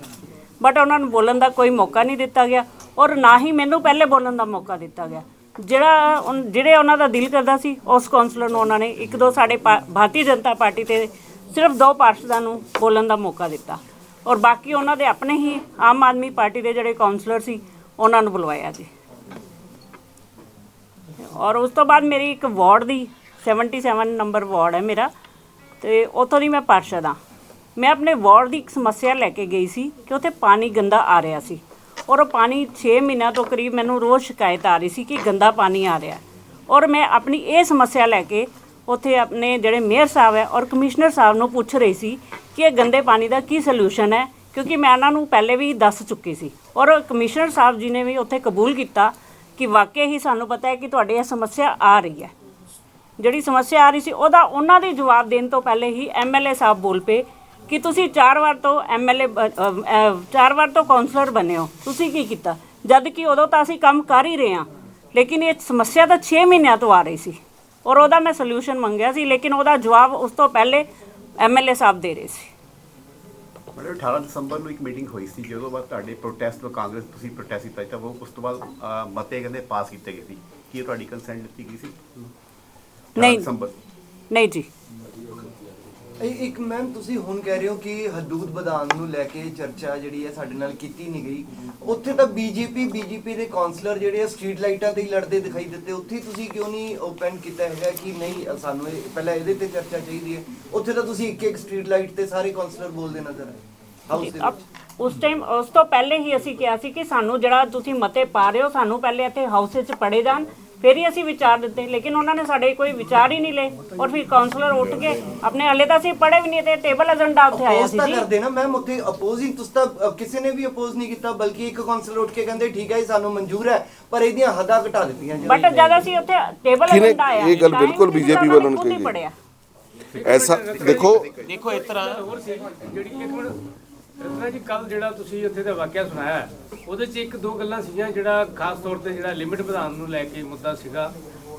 ਬਟ ਉਹਨਾਂ ਨੂੰ ਬੋਲਣ ਦਾ ਕੋਈ ਮੌਕਾ ਨਹੀਂ ਦਿੱਤਾ ਗਿਆ ਔਰ ਨਾ ਹੀ ਮੈਨੂੰ ਪਹਿਲੇ ਬੋਲਣ ਦਾ ਮੌਕਾ ਦਿੱਤਾ ਗਿਆ। ਜਿਹੜਾ ਜਿਹੜੇ ਉਹਨਾਂ ਦਾ ਦਿਲ ਕਰਦਾ ਸੀ, ਉਸ ਕਾਉਂਸਲਰ ਨੂੰ ਉਹਨਾਂ ਨੇ ਇੱਕ ਦੋ ਸਾਡੇ ਪਾ- ਭਾਰਤੀ ਜਨਤਾ ਪਾਰਟੀ ਤੇ ਸਿਰਫ ਦੋ ਪਾਰਸ਼ਦਾਂ ਨੂੰ ਬੋਲਣ ਦਾ ਮੌਕਾ ਦਿੱਤਾ। ਔਰ ਬਾਕੀ ਉਹਨਾਂ ਦੇ ਆਪਣੇ ਹੀ ਆਮ ਆਦਮੀ ਪਾਰਟੀ ਦੇ ਜਿਹੜੇ ਕਾਉਂਸਲਰ ਸੀ, ਉਹਨਾਂ ਨੂੰ ਬੁਲਵਾਇਆ ਜੀ। ਔਰ ਉਸ ਤੋਂ ਬਾਅਦ ਮੇਰੀ ਇੱਕ ਵਾਰਡ ਦੀ 77 ਨੰਬਰ ਵਾਰਡ ਹੈ ਮੇਰਾ, ਤੇ ਉੱਥੋਂ ਦੀ ਮੈਂ ਪਾਰਸ਼ਦ ਹਾਂ। ਮੈਂ ਆਪਣੇ ਵਾਰਡ ਦੀ ਇੱਕ ਸਮੱਸਿਆ ਲੈ ਕੇ ਗਈ ਸੀ ਕਿ ਉੱਥੇ ਪਾਣੀ ਗੰਦਾ ਆ ਰਿਹਾ ਸੀ। ਔਰ ਉਹ ਪਾਣੀ 6 ਮਹੀਨਿਆਂ ਤੋਂ ਕਰੀਬ ਮੈਨੂੰ ਰੋਜ਼ ਸ਼ਿਕਾਇਤ ਆ ਰਹੀ ਸੀ ਕਿ ਗੰਦਾ ਪਾਣੀ ਆ ਰਿਹਾ ਔਰ ਮੈਂ ਆਪਣੀ ਇਹ ਸਮੱਸਿਆ ਲੈ ਕੇ ਉੱਥੇ ਆਪਣੇ ਜਿਹੜੇ ਮੇਅਰ ਸਾਹਿਬ ਹੈ ਔਰ ਕਮਿਸ਼ਨਰ ਸਾਹਿਬ ਨੂੰ ਪੁੱਛ ਰਹੀ ਸੀ ਕਿ ਇਹ ਗੰਦੇ ਪਾਣੀ ਦਾ ਕੀ ਸੋਲੂਸ਼ਨ ਹੈ, ਕਿਉਂਕਿ ਮੈਂ ਉਹਨਾਂ ਨੂੰ ਪਹਿਲੇ ਵੀ ਦੱਸ ਚੁੱਕੀ ਸੀ। ਔਰ ਕਮਿਸ਼ਨਰ ਸਾਹਿਬ ਜੀ ਨੇ ਵੀ ਉੱਥੇ ਕਬੂਲ ਕੀਤਾ ਕਿ ਵਾਕਿਆ ਹੀ ਸਾਨੂੰ ਪਤਾ ਹੈ ਕਿ ਤੁਹਾਡੀ ਇਹ ਸਮੱਸਿਆ ਆ ਰਹੀ ਹੈ। ਜਿਹੜੀ ਸਮੱਸਿਆ ਆ ਰਹੀ ਸੀ, ਉਹਦਾ ਉਹਨਾਂ ਦੇ ਜਵਾਬ ਦੇਣ ਤੋਂ ਪਹਿਲੇ ਹੀ ਐਮਐਲਏ ਸਾਹਿਬ ਬੋਲ ਪਏ ਕਿ ਤੁਸੀਂ ਚਾਰ ਵਾਰ ਤੋਂ ਐਮਐਲਏ ਚਾਰ ਵਾਰ ਤੋਂ ਕਾਉਂਸਲਰ ਬਣੇ ਹੋ। ਤੁਸੀਂ ਕੀ ਕੀਤਾ? ਜਦ ਕਿ ਉਦੋਂ ਤਾਂ ਅਸੀਂ ਕੰਮ ਕਰ ਹੀ ਰਹੇ ਹਾਂ, ਲੇਕਿਨ ਇਹ ਸਮੱਸਿਆ ਤਾਂ 6 ਮਹੀਨਿਆਂ ਤੋਂ ਆ ਰਹੀ ਸੀ। ਔਰ ਉਹਦਾ ਮੈਂ ਸੋਲੂਸ਼ਨ ਮੰਗਿਆ ਸੀ ਲੇਕਿਨ ਉਹਦਾ ਜਵਾਬ ਉਸ ਤੋਂ ਪਹਿਲੇ ਐਮਐਲਏ ਸਾਹਿਬ ਦੇ ਰਹੇ ਸੀ। ਮੈਡਮ 18 ਦਸੰਬਰ ਨੂੰ ਇੱਕ ਮੀਟਿੰਗ ਹੋਈ ਸੀ ਜਦੋਂ ਬਾਅਦ ਤੁਹਾਡੇ ਪ੍ਰੋਟੈਸਟ ਤੋਂ ਕਾਂਗਰਸ ਤੁਸੀਂ ਪ੍ਰੋਟੈਸਟ ਕੀਤਾ ਤਾਂ ਉਹ ਉਸ ਤੋਂ ਬਾਅਦ ਮਤੇ ਕਹਿੰਦੇ ਪਾਸ ਕੀਤੇ ਗਏ ਸੀ। ਕੀ ਤੁਹਾਡੀ ਕੰਸੈਂਟ ਦਿੱਤੀ ਗਈ ਸੀ? 18 ਨਹੀਂ। ਦਸੰਬਰ। ਨਹੀਂ ਜੀ। ਇਹ ਇੱਕ ਮੈਮ ਤੁਸੀਂ ਹੁਣ ਕਹਿ ਰਹੇ ਹੋ ਕਿ ਹਦੂਦ ਬਦਾਨ ਨੂੰ ਲੈ ਕੇ ਚਰਚਾ ਜਿਹੜੀ ਹੈ ਸਾਡੇ ਨਾਲ ਕੀਤੀ ਨਹੀਂ ਗਈ। ਉੱਥੇ ਤਾਂ ਬੀਜੇਪੀ ਬੀਜੇਪੀ ਦੇ ਕਾਉਂਸਲਰ ਜਿਹੜੇ ਆ ਸਟਰੀਟ ਲਾਈਟਾਂ ਤੇ ਹੀ ਲੜਦੇ ਦਿਖਾਈ ਦਿੱਤੇ। ਉੱਥੇ ਤੁਸੀਂ ਕਿਉਂ ਨਹੀਂ ਓਪਨ ਕੀਤਾ ਹੈਗਾ ਕਿ ਨਹੀਂ ਅ, ਸਾਨੂੰ ਇਹ- ਪਹਿਲਾਂ ਇਹਦੇ ਤੇ ਚਰਚਾ ਚਾਹੀਦੀ ਹੈ। ਉੱਥੇ ਤਾਂ ਤੁਸੀਂ ਇੱਕ ਇੱਕ ਸਟਰੀਟ ਲਾਈਟ ਤੇ ਸਾਰੇ ਕਾਉਂਸਲਰ ਬੋਲਦੇ ਨਜ਼ਰ ਆਏ। ਹਾਊਸ ਦੇ ਅਬ ਵਿੱਚ। ਉਸ ਟਾਈਮ ਉਸ ਤੋਂ ਪਹਿਲੇ ਹੀ ਅਸੀਂ ਕਿਹਾ ਸੀ ਕਿ ਸਾਨੂੰ ਜਿਹੜਾ ਤੁਸੀਂ ਮਤੇ ਪਾ ਰਹੇ ਹੋ ਸਾਨੂੰ ਪਹਿਲੇ ਇੱਥੇ ਹਾਊਸ ਵਿੱਚ ਪੜੇ ਜਾਣ। ਫਿਰ ਹੀ ਅਸੀਂ ਵਿਚਾਰ ਦਿੱਤੇ ਲੇਕਿਨ ਉਹਨਾਂ ਨੇ ਸਾਡੇ ਕੋਈ ਵਿਚਾਰ ਹੀ ਨਹੀਂ ਲਏ ਔਰ ਫਿਰ ਕਾਉਂਸਲਰ ਉੱਠ ਕੇ ਆਪਣੇ ਹਲੇ ਤਾਂ ਅਸੀਂ ਪੜੇ ਵੀ ਨਹੀਂ ਤੇ ਟੇਬਲ ਏਜੰਡਾ ਉੱਥੇ ਆਇਆ ਸੀ ਤਾਂ ਜੀ ਕਰਦੇ ਨਾ ਮੈਮ ਉੱਥੇ ਅਪੋਜ਼ਿੰਗ ਤੁਸੀਂ ਤਾਂ ਅ, ਕਿਸੇ ਨੇ ਵੀ ਅਪੋਜ਼ ਨਹੀਂ ਕੀਤਾ ਬਲਕਿ ਇੱਕ ਕਾਉਂਸਲਰ ਉੱਠ ਕੇ ਕਹਿੰਦੇ ਠੀਕ ਹੈ ਜੀ ਸਾਨੂੰ ਮਨਜ਼ੂਰ ਹੈ ਪਰ ਇਹਦੀਆਂ ਹੱਦਾਂ ਘਟਾ ਦਿੱਤੀਆਂ ਬਟ ਜਦ ਅਸੀਂ ਉੱਥੇ ਟੇਬਲ ਕਿਹਨੇ- ਏਜੰਡਾ ਆਇਆ ਇਹ ਗੱਲ ਤਾਂ ਹੀ ਬਿਲਕੁਲ BJP ਉਹਨਾਂ ਨੇ ਵੱਲੋਂ ਖੁਦ ਹੀ ਕਹੀ ਪੜ੍ਹਿਆ। ਐਸਾ ਦੇਖੋ ਦੇਖੋ ਇਸ ਤਰ੍ਹਾਂ ਹੋਰ ਸੀ ਜਿਹੜੀ ਇੱਕ ਮਿੰਟ ਰਤਨਾ ਜੀ ਕੱਲ ਜਿਹੜਾ ਤੁਸੀਂ ਇੱਥੇ ਦਾ ਵਾਕਿਆ ਸੁਣਾਇਆ, ਉਹਦੇ 'ਚ ਇੱਕ ਦੋ ਗੱਲਾਂ ਸੀਗੀਆਂ ਜਿਹੜਾ ਖਾਸ ਤੌਰ ਤੇ ਜਿਹੜਾ ਲਿਮਿਟ ਵਧਾਉਣ ਨੂੰ ਲੈ ਕੇ ਮੁੱਦਾ ਸੀਗਾ।